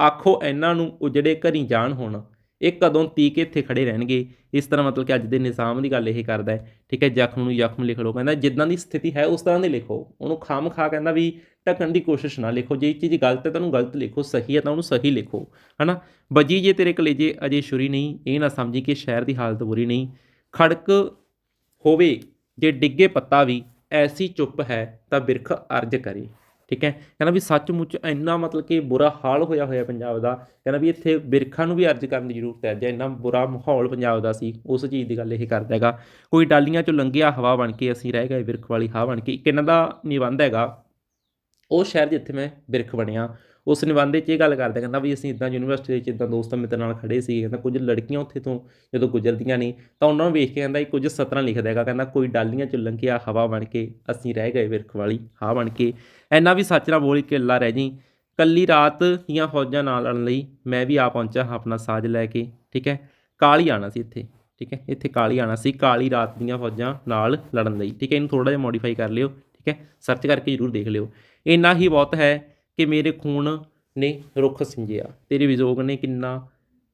ਆਖੋ, ਇਹਨਾਂ ਨੂੰ ਉਜੜੇ ਘਰੀ ਜਾਣ ਹੁਣ। ਇਹ ਕਦੋਂ ਤੀਕ ਇੱਥੇ ਖੜੇ ਰਹਿਣਗੇ? ਇਸ ਤਰ੍ਹਾਂ ਮਤਲਬ ਕਿ ਅੱਜ ਦੇ ਨਿਜ਼ਾਮ ਦੀ ਗੱਲ ਇਹ ਕਰਦਾ ਹੈ। ਠੀਕ ਹੈ, ਜ਼ਖਮ ਨੂੰ ਜ਼ਖਮ ਲਿਖ ਲਓ। ਕਹਿੰਦਾ ਜਿੱਦਾਂ ਦੀ ਸਥਿਤੀ ਹੈ, ਉਸ ਤਰ੍ਹਾਂ ਦੀ ਲਿਖੋ। ਉਹਨੂੰ ਖਾਮ ਖਾ ਕਹਿੰਦਾ ਵੀ ਢੱਕਣ ਦੀ ਕੋਸ਼ਿਸ਼ ਨਾ ਲਿਖੋ। ਜੇ ਇਹ ਚੀਜ਼ ਗਲਤ ਹੈ ਤਾਂ ਉਹਨੂੰ ਗਲਤ ਲਿਖੋ। ਸਹੀ ਹੈ ਤਾਂ ਉਹਨੂੰ ਸਹੀ ਲਿਖੋ। ਹਨਾ? ਬਜੀ ਜੇ ਤੇਰੇ ਕਲੇਜੇ ਅਜੇ ਸ਼ੁਰੀ ਨਹੀਂ, ਇਹ ਨਾ ਸਮਝੀ ਕਿ ਸ਼ਹਿਰ ਦੀ ਹਾਲਤ ਬੁਰੀ ਨਹੀਂ। ਖੜਕ ਹੋਵੇ, ਜੇ ਡਿੱਗੇ ਪੱਤਾ ਵੀ ਐਸੀ ਚੁੱਪ ਹੈ ਤਾਂ ਬਿਰਖ ਅਰਜ ਕਰੇ। ਠੀਕ ਹੈ? ਕਹਿੰਦਾ ਵੀ ਸੱਚਮੁੱਚ ਇੰਨਾ ਮਤਲਬ ਕਿ ਬੁਰਾ ਹਾਲ ਹੋਇਆ ਹੋਇਆ ਪੰਜਾਬ ਦਾ। ਕਹਿੰਦਾ ਵੀ ਇੱਥੇ ਬਿਰਖਾਂ ਨੂੰ ਵੀ ਅਰਜ ਕਰਨ ਦੀ ਜ਼ਰੂਰਤ ਹੈ। ਜੇ ਇੰਨਾ ਬੁਰਾ ਮਾਹੌਲ ਪੰਜਾਬ ਦਾ ਸੀ, ਉਸ ਚੀਜ਼ ਦੀ ਗੱਲ ਇਹ ਕਰਦਾ ਹੈਗਾ। ਕੋਈ ਡਾਲੀਆਂ ਚੋਂ ਲੰਘਿਆ ਹਵਾ ਬਣ ਕੇ ਅਸੀਂ ਰਹਿ ਗਏ, ਬਿਰਖ ਵਾਲੀ ਹਵਾ ਬਣ ਕੇ। ਇੱਕ ਇਹਨਾਂ ਦਾ ਨਿਬੰਧ ਹੈਗਾ, ਉਹ ਸ਼ਹਿਰ ਜਿੱਥੇ ਮੈਂ ਬਿਰਖ ਬਣਿਆ ਉਸ ਨਿਬੰਧ 'ਚ ਇਹ ਗੱਲ ਕਰਦਾ, ਕਹਿੰਦਾ ਵੀ ਅਸੀਂ ਇਦਾਂ ਯੂਨੀਵਰਸਿਟੀ ਦੇ ਵਿੱਚ ਇਦਾਂ ਦੋਸਤਾਂ ਮਿੱਤਰਾਂ ਨਾਲ ਖੜੇ ਸੀ ਕਹਿੰਦਾ ਕੁਝ ਲੜਕੀਆਂ ਉੱਥੇ ਤੋਂ ਜਦੋਂ ਗੁਜ਼ਰਦੀਆਂ ਨੇ, ਤਾਂ ਉਹਨਾਂ ਨੂੰ ਵੇਖ ਕੇ ਕਹਿੰਦਾ ਇਹ ਕੁਝ ਸਤਰਾਂ ਲਿਖਦਾ ਹੈਗਾ, ਕਹਿੰਦਾ ਕੋਈ ਡਾਲੀਆਂ ਚ ਲੰਘਿਆ ਹਵਾ ਬਣ ਕੇ ਅਸੀਂ ਰਹਿ ਗਏ ਵਿਰਖ ਵਾਲੀ, ਹਵਾ ਬਣ ਕੇ। ਐਨਾ ਵੀ ਸੱਚ ਨਾ ਬੋਲ ਕੇ ਰਹਿ ਜੀ। ਕੱਲੀ ਰਾਤ ਦੀਆਂ ਫੌਜਾਂ ਨਾਲ ਲੜਨ ਲਈ ਮੈਂ ਵੀ ਆ ਪਹੁੰਚਾ ਆਪਣਾ ਸਾਜ ਲੈ ਕੇ, ਠੀਕ ਹੈ? ਕਾਲੀ ਆਣਾ ਸੀ ਇੱਥੇ, ਠੀਕ ਹੈ? ਇੱਥੇ ਕਾਲੀ ਆਣਾ ਸੀ, ਕਾਲੀ ਰਾਤ ਦੀਆਂ ਫੌਜਾਂ ਨਾਲ ਲੜਨ ਲਈ, ਠੀਕ ਹੈ? ਇਹਨੂੰ ਥੋੜਾ ਜਿਹਾ ਮੋਡੀਫਾਈ ਕਰ ਲਿਓ, ਠੀਕ ਹੈ? ਸਰਚ ਕਰਕੇ ਜ਼ਰੂਰ ਦੇਖ ਲਿਓ। ਇੰਨਾ ਹੀ ਬਹੁਤ ਹੈ ਕਿ ਮੇਰੇ ਖੂਨ ਨੇ ਰੁੱਖ ਸਿੰਜਿਆ। ਤੇਰੇ ਵਿਜੋਗ ਨੇ ਕਿੰਨਾ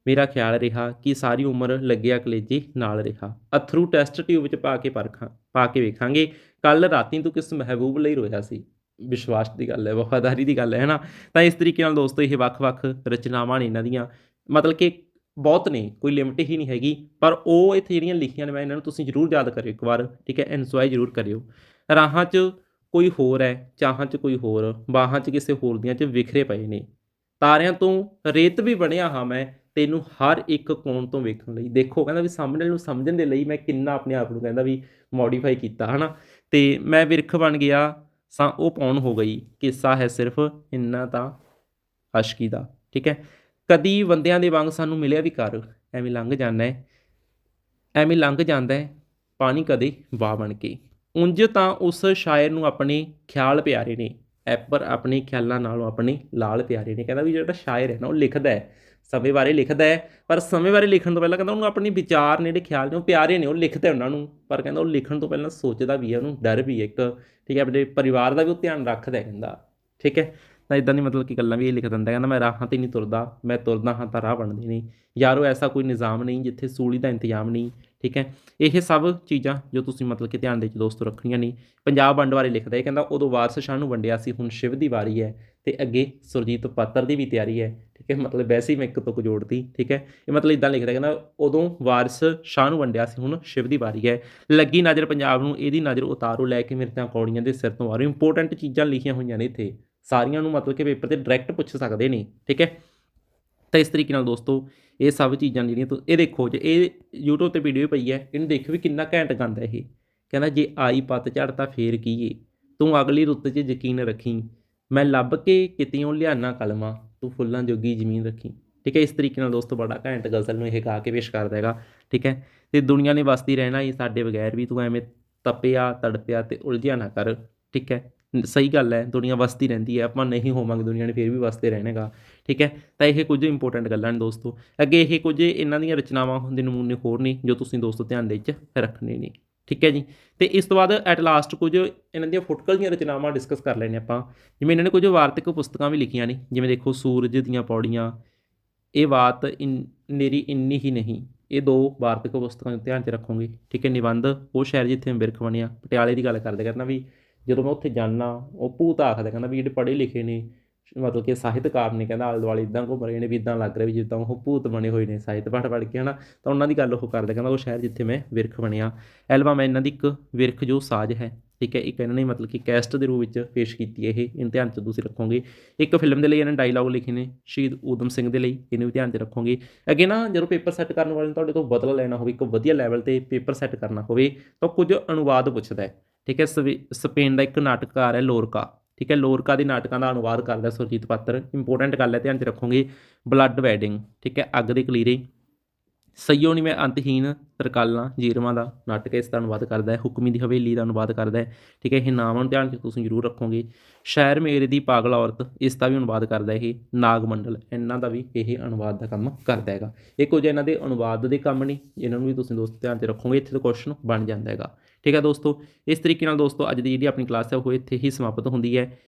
ਮੇਰਾ ਖਿਆਲ ਰਿਹਾ ਕਿ ਸਾਰੀ ਉਮਰ ਲੱਗਿਆ ਕਲੇਜੇ ਨਾਲ ਰਿਹਾ। ਅਥਰੂ ਟੈਸਟ ਟਿਊਬ ਵਿੱਚ ਪਾ ਕੇ ਪਰਖਾਂ, ਪਾ ਕੇ ਵੇਖਾਂਗੇ। ਕੱਲ ਰਾਤੀ ਤੂੰ ਕਿਸ ਮਹਿਬੂਬ ਲਈ ਰੋਇਆ ਸੀ? ਵਿਸ਼ਵਾਸ ਦੀ ਗੱਲ ਹੈ, ਵਫਾਦਾਰੀ ਦੀ ਗੱਲ ਹੈ ਨਾ ਤਾਂ ਇਸ ਤਰੀਕੇ ਨਾਲ ਦੋਸਤੋ, ਇਹ ਵੱਖ-ਵੱਖ ਰਚਨਾਵਾਂ ਨੇ ਇਹਨਾਂ ਦੀਆਂ। ਮਤਲਬ ਕਿ ਬਹੁਤ ਨੇ, ਕੋਈ ਲਿਮਟ ਹੀ ਨਹੀਂ ਹੈਗੀ। ਪਰ ਉਹ ਇੱਥੇ ਜਿਹੜੀਆਂ ਲਿਖੀਆਂ ਨੇ, ਮੈਂ ਇਹਨਾਂ ਨੂੰ ਤੁਸੀਂ ਜ਼ਰੂਰ ਯਾਦ ਕਰਿਓ ਇੱਕ ਵਾਰ, ਠੀਕ ਹੈ? ਐਨਜੋਏ ਜ਼ਰੂਰ ਕਰਿਓ। ਰਾਹਾਂ 'ਚ ਕੋਈ ਹੋਰ ਹੈ, ਚਾਹਾਂ 'ਚ ਕੋਈ ਹੋਰ, ਬਾਹਾਂ 'ਚ ਕਿਸੇ ਹੋਰ ਦੀਆਂ 'ਚ ਵਿਖਰੇ ਪਏ ਨੇ। ਤਾਰਿਆਂ ਤੋਂ ਰੇਤ ਵੀ ਬਣਿਆ ਹਾਂ ਮੈਂ, ਤੈਨੂੰ ਹਰ ਇੱਕ ਕੋਣ ਤੋਂ ਵੇਖਣ ਲਈ। ਦੇਖੋ, ਕਹਿੰਦਾ ਵੀ ਸਾਹਮਣੇ ਨੂੰ ਸਮਝਣ ਦੇ ਲਈ ਮੈਂ ਕਿੰਨਾ ਆਪਣੇ ਆਪ ਨੂੰ ਕਹਿੰਦਾ ਵੀ ਮੋਡੀਫਾਈ ਕੀਤਾ, ਹਨਾ? ਤੇ ਮੈਂ ਵਿਰਖ ਬਣ ਗਿਆ ਸਾਂ, ਉਹ ਪੌਣ ਹੋ ਗਈ? ਕਿੱਸਾ ਹੈ ਸਿਰਫ ਇੰਨਾ ਤਾਂ ਆਸ਼ਕੀ ਦਾ, ਠੀਕ ਹੈ? ਕਦੀ ਬੰਦਿਆਂ ਦੇ ਵਾਂਗ ਸਾਨੂੰ ਮਿਲਿਆ ਵੀ ਕਰ ਐਵੇਂ ਲੰਘ ਜਾਂਦਾ ਹੈ। ਐਵੇਂ ਲੰਘ ਜਾਂਦਾ ਹੈ, ਪਾਣੀ ਕਦੇ ਵਾਹ ਬਣ ਕੇ। ਉਂਝ ਤਾਂ ਉਸ ਸ਼ਾਇਰ ਨੂੰ ਆਪਣੇ ਖਿਆਲ ਪਿਆਰੇ ਨੇ ਐਪਰ ਆਪਣੇ ਖਿਆਲਾਂ ਨਾਲੋਂ ਆਪਣੇ ਲਾਲ ਪਿਆਰੇ ਨੇ। ਕਹਿੰਦਾ ਵੀ ਜਿਹੜਾ ਸ਼ਾਇਰ ਹੈ ਨਾ, ਉਹ ਲਿਖਦਾ ਹੈ, ਸਮੇਂ ਬਾਰੇ ਲਿਖਦਾ ਹੈ, ਪਰ ਸਮੇਂ ਬਾਰੇ ਲਿਖਣ ਤੋਂ ਪਹਿਲਾਂ ਕਹਿੰਦਾ ਉਹਨੂੰ ਆਪਣੇ ਵਿਚਾਰ ਨੇ, ਜਿਹੜੇ ਖਿਆਲ ਨੇ, ਉਹ ਪਿਆਰੇ ਨੇ, ਉਹ ਲਿਖਦਾ ਉਹਨਾਂ ਨੂੰ। ਪਰ ਕਹਿੰਦਾ ਉਹ ਲਿਖਣ ਤੋਂ ਪਹਿਲਾਂ ਸੋਚਦਾ ਵੀ ਹੈ, ਉਹਨੂੰ ਡਰ ਵੀ ਹੈ ਇੱਕ, ਠੀਕ ਹੈ, ਆਪਣੇ ਪਰਿਵਾਰ ਦਾ ਵੀ ਉਹ ਧਿਆਨ ਰੱਖਦਾ ਕਹਿੰਦਾ, ਠੀਕ ਹੈ। ਤਾਂ ਇਦਾਂ ਦੀ ਮਤਲਬ ਕਿ ਗੱਲਾਂ ਵੀ ਇਹ ਲਿਖ ਦਿੰਦਾ, ਕਹਿੰਦਾ ਮੈਂ ਰਾਹਾਂ ਤੇ ਨਹੀਂ ਤੁਰਦਾ, ਮੈਂ ਤੁਰਦਾ ਹਾਂ ਤਾਂ ਰਾਹ ਬਣਦੇ ਨਹੀਂ। ਯਾਰੋ, ਐਸਾ ਕੋਈ ਨਿਜ਼ਾਮ ਨਹੀਂ ਜਿੱਥੇ ਸੂਲੀ ਦਾ ਇੰਤਜ਼ਾਮ ਨਹੀਂ, ਠੀਕ ਹੈ? ਇਹ ਸਭ ਚੀਜ਼ਾਂ ਜੋ ਤੁਸੀਂ ਮਤਲਬ ਕਿ ਧਿਆਨ ਦੇ ਵਿੱਚ ਦੋਸਤੋ ਰੱਖਣੀਆਂ ਨਹੀਂ ਪੰਜਾਬ ਵੰਡ ਬਾਰੇ ਲਿਖਦਾ ਹੈ, ਕਹਿੰਦਾ ਉਦੋਂ ਵਾਰਸ ਸ਼ਾਹ ਨੂੰ ਵੰਡਿਆ ਸੀ, ਹੁਣ ਸ਼ਿਵ ਦੀ ਵਾਰੀ ਹੈ ਤੇ ਅੱਗੇ ਸੁਰਜੀਤ ਪਾਤਰ ਦੀ ਵੀ ਤਿਆਰੀ ਹੈ, ਠੀਕ ਹੈ? ਮਤਲਬ ਵੈਸੇ ਹੀ ਮੈਂ ਇੱਕ ਤੁਕ ਜੋੜਤੀ, ਠੀਕ ਹੈ? ਇਹ ਮਤਲਬ ਇਦਾਂ ਲਿਖਦਾ ਕਹਿੰਦਾ ਉਦੋਂ ਵਾਰਸ ਸ਼ਾਹ ਨੂੰ ਵੰਡਿਆ ਸੀ, ਹੁਣ ਸ਼ਿਵ ਦੀ ਵਾਰੀ ਹੈ। ਲੱਗੀ ਨਜ਼ਰ ਪੰਜਾਬ ਨੂੰ, ਇਹਦੀ ਨਜ਼ਰ ਉਤਾਰੋ, ਲੈ ਕੇ ਮੇਰੇ ਤਾਂ ਕੌੜੀਆਂ ਦੇ ਸਿਰ ਤੋਂ ਆ ਰਹੀ ਇੰਪੋਰਟੈਂਟ ਚੀਜ਼ਾਂ ਲਿਖੀਆਂ ਹੋਈਆਂ ਨੇ ਇੱਥੇ। ਸਾਰੀਆਂ ਨੂੰ ਮਤਲਬ ਕਿ ਪੇਪਰ ਤੇ ਡਾਇਰੈਕਟ ਪੁੱਛ ਸਕਦੇ ਨੇ, ਠੀਕ ਹੈ? ਤਾਂ ਇਸ ਤਰੀਕੇ ਨਾਲ ਦੋਸਤੋ, ਇਹ ਸਭ ਚੀਜ਼ਾਂ ਜਿਹੜੀਆਂ ਤੁਸੀਂ ਇਹ ਦੇਖੋ ਜੇ ਇਹ YouTube ਤੇ ਵੀਡੀਓ ਪਈ ਹੈ, ਇਹਨੂੰ ਦੇਖਿਓ ਵੀ ਕਿੰਨਾ ਘੈਂਟ ਗਾਉਂਦਾ ਇਹ। ਕਹਿੰਦਾ, ਜੇ ਆਈ ਪੱਤ ਝੜ ਤਾਂ ਫੇਰ ਕੀ ਏ? ਤੂੰ ਅਗਲੀ ਰੁੱਤ 'ਚ ਯਕੀਨ ਰੱਖੀ। ਮੈਂ ਲੱਭ ਕੇ ਕਿਤਿਓਂ ਲਿਆਣਾ ਕਲਮਾ, ਤੂੰ ਫੁੱਲਾਂ ਜੋਗੀ ਜ਼ਮੀਨ ਰੱਖੀ। ਠੀਕ ਹੈ? ਇਸ ਤਰੀਕੇ ਨਾਲ ਦੋਸਤੋ ਬੜਾ ਘੈਂਟ ਗਜ਼ਲ ਨੂੰ ਇਹ ਗਾ ਕੇ ਪੇਸ਼ ਕਰਦਾ ਹੈਗਾ, ਠੀਕ ਹੈ? ਤੇ ਦੁਨੀਆ ਨੇ ਵਸਦੀ ਰਹਿਣਾ ਹੀ ਸਾਡੇ ਬਗੈਰ ਵੀ ਤੂੰ ਐਵੇਂ ਤਪਿਆ, ਤੜਪਿਆ ਤੇ ਉਲਝਿਆ ਨਾ ਕਰ, ਠੀਕ ਹੈ? ਸਹੀ ਗੱਲ ਹੈ, ਦੁਨੀਆ ਵਸਦੀ ਰਹਿੰਦੀ ਹੈ, ਆਪਾਂ ਨਹੀਂ ਹੋਵਾਂਗੇ ਦੁਨੀਆ ਨੇ, ਫਿਰ ਵੀ ਵਸਦੇ ਰਹਿਣੇਗਾ, ਠੀਕ ਹੈ? ਤਾਂ ਇਹ ਕੁਝ ਇੰਪੋਰਟੈਂਟ ਗੱਲਾਂ ਨੇ ਦੋਸਤੋ। ਅੱਗੇ ਇਹ ਕੁਝ ਇਹਨਾਂ ਦੀਆਂ ਰਚਨਾਵਾਂ ਹੁੰਦੇ ਨਮੂਨੇ ਹੋਰ ਨੇ, ਜੋ ਤੁਸੀਂ ਦੋਸਤੋ ਧਿਆਨ ਦੇ ਵਿੱਚ ਰੱਖਣੇ ਨੇ, ਠੀਕ ਹੈ ਜੀ? ਤੇ ਇਸ ਤੋਂ ਬਾਅਦ ਐਟ ਲਾਸਟ ਕੁਝ ਇਹਨਾਂ ਦੀਆਂ ਫੁਟਕਲ ਦੀਆਂ ਰਚਨਾਵਾਂ ਡਿਸਕਸ ਕਰ ਲੈਣੇ ਆਪਾਂ। ਜਿਵੇਂ ਇਹਨਾਂ ਨੇ ਕੁਝ ਵਾਰਤਕ ਪੁਸਤਕਾਂ ਵੀ ਲਿਖੀਆਂ ਨੇ, ਜਿਵੇਂ ਦੇਖੋ, ਸੂਰਜ ਦੀਆਂ ਪੌੜੀਆਂ, ਇਹ ਬਾਤ ਮੇਰੀ ਇੰਨੀ ਹੀ ਨਹੀਂ, ਇਹ ਦੋ ਵਾਰਤਕ ਪੁਸਤਕਾਂ ਨੂੰ ਧਿਆਨ 'ਚ ਰੱਖੋਗੇ, ਠੀਕ ਹੈ? ਨਿਬੰਧ, ਉਹ ਸ਼ਹਿਰ ਜਿੱਥੇ ਮੈਂ ਬਣਿਆ, ਪਟਿਆਲੇ ਦੀ ਗੱਲ ਕਰਦੇ ਕਰਨਾ ਵੀ ਜਦੋਂ ਮੈਂ ਉੱਥੇ ਜਾਣਾ ਉਹ ਭੂਤ ਆਖਦਾ, ਕਹਿੰਦਾ ਵੀ ਜਿਹੜੇ ਪੜ੍ਹੇ ਲਿਖੇ ਨੇ, ਮਤਲਬ ਕਿ ਸਾਹਿਤਕਾਰ ਨੇ, ਕਹਿੰਦਾ ਆਲੇ ਦੁਆਲੇ ਇਦਾਂ ਘੁੰਮ ਰਹੇ ਨੇ ਵੀ ਇਦਾਂ ਲੱਗ ਰਿਹਾ ਵੀ ਜਿੱਦਾਂ ਉਹ ਭੂਤ ਬਣੇ ਹੋਏ ਨੇ, ਸਾਹਿਤ ਪਾਠ ਪੜ੍ਹ ਕੇ, ਹਨਾ। ਤਾਂ ਉਹਨਾਂ ਦੀ ਗੱਲ ਉਹ ਕਰਦਾ, ਕਹਿੰਦਾ ਉਹ ਸ਼ਹਿਰ ਜਿੱਥੇ ਮੈਂ ਵਿਰਖ ਬਣਿਆ। ਐਲਬਮ ਇਹਨਾਂ ਦੀ ਇੱਕ ਵਿਰਖ ਜੋ ਸਾਜ਼ ਹੈ, ਠੀਕ ਹੈ। ਇੱਕ ਇਹਨਾਂ ਨੇ ਮਤਲਬ ਕਿ ਕੈਸਟ ਦੇ ਰੂਪ ਵਿੱਚ ਪੇਸ਼ ਕੀਤੀ ਹੈ ਇਹ ਇਨ ਧਿਆਨ 'ਚ ਤੁਸੀਂ ਰੱਖੋਗੇ। ਇੱਕ ਫਿਲਮ ਦੇ ਲਈ ਇਹਨਾਂ ਨੇ ਡਾਇਲੌਗ ਲਿਖੇ ਨੇ, ਸ਼ਹੀਦ ਊਧਮ ਸਿੰਘ ਦੇ ਲਈ, ਇਹਨੂੰ ਵੀ ਧਿਆਨ 'ਚ ਰੱਖੋਗੇ। ਅੱਗੇ ਨਾ, ਜਦੋਂ ਪੇਪਰ ਸੈੱਟ ਕਰਨ ਵਾਲੇ ਨੂੰ, ਤੁਹਾਡੇ ਤੋਂ ਬਦਲਾ ਲੈਣਾ ਹੋਵੇ, ਇੱਕ ਵਧੀਆ ਲੈਵਲ ਤੇ ਪੇਪਰ ਸੈੱਟ ਕਰਨਾ ਹੋਵੇ, ਤਾਂ ਕੁਝ ਅਨੁਵਾਦ ਪੁੱਛਦਾ ਹੈ। ਠੀਕ ਹੈ, ਸਵੀ- ਸਪੇਨ ਦਾ ਇੱਕ ਨਾਟਕਕਾਰ ਹੈ ਲੋਰਕਾ। ਠੀਕ ਹੈ, ਲੋਰਕਾ ਦੇ ਨਾਟਕਾਂ ਦਾ ਅਨੁਵਾਦ ਕਰਦਾ ਸੁਰਜੀਤ ਪਾਤਰ। ਇੰਪੋਰਟੈਂਟ ਗੱਲ ਹੈ, ਧਿਆਨ 'ਚ ਰੱਖੋਗੇ ਬਲੱਡ ਵੈਡਿੰਗ ਠੀਕ ਹੈ, ਅੱਗ ਦੇ ਕਲੀਰੇ। ਸਈਓ ਨਹੀਂ ਮੈਂ ਅੰਤਹੀਨ ਤਰਕਾਲਾਂ ਜੀਰਵਾਂ ਦਾ ਨਾਟਕ ਇਸ ਦਾ ਅਨੁਵਾਦ ਕਰਦਾ ਹੈ। ਹੁਕਮੀ ਦੀ ਹਵੇਲੀ ਦਾ ਅਨੁਵਾਦ ਕਰਦਾ ਹੈ। ਠੀਕ ਹੈ, ਇਹ ਨਾਵਾਂ ਨੂੰ ਧਿਆਨ 'ਚ ਤੁਸੀਂ ਜ਼ਰੂਰ ਰੱਖੋਗੇ। ਸ਼ਾਇਰ ਮੇਰੇ ਦੀ ਪਾਗਲ ਔਰਤ, ਇਸ ਦਾ ਵੀ ਅਨੁਵਾਦ ਕਰਦਾ ਇਹ ਨਾਗ ਮੰਡਲ ਇਹਨਾਂ ਦਾ ਵੀ ਇਹ ਅਨੁਵਾਦ ਦਾ ਕੰਮ ਕਰਦਾ ਹੈਗਾ। ਇਹ ਕੁਝ ਇਹਨਾਂ ਦੇ ਅਨੁਵਾਦ ਦੇ ਕੰਮ ਨਹੀਂ ਇਹਨਾਂ ਨੂੰ ਵੀ ਤੁਸੀਂ ਦੋਸਤ ਧਿਆਨ 'ਚ ਰੱਖੋਗੇ, ਇੱਥੇ ਤੋਂ ਕੁਐਸਚਨ ਬਣ ਜਾਂਦਾ ਹੈਗਾ। ਠੀਕ ਹੈ ਦੋਸਤੋ, ਇਸ ਤਰੀਕੇ ਨਾਲ ਦੋਸਤੋ ਅੱਜ ਦੀ ਜਿਹੜੀ ਆਪਣੀ ਕਲਾਸ ਹੈ, ਉਹ ਇੱਥੇ ਹੀ ਸਮਾਪਤ ਹੁੰਦੀ ਹੈ।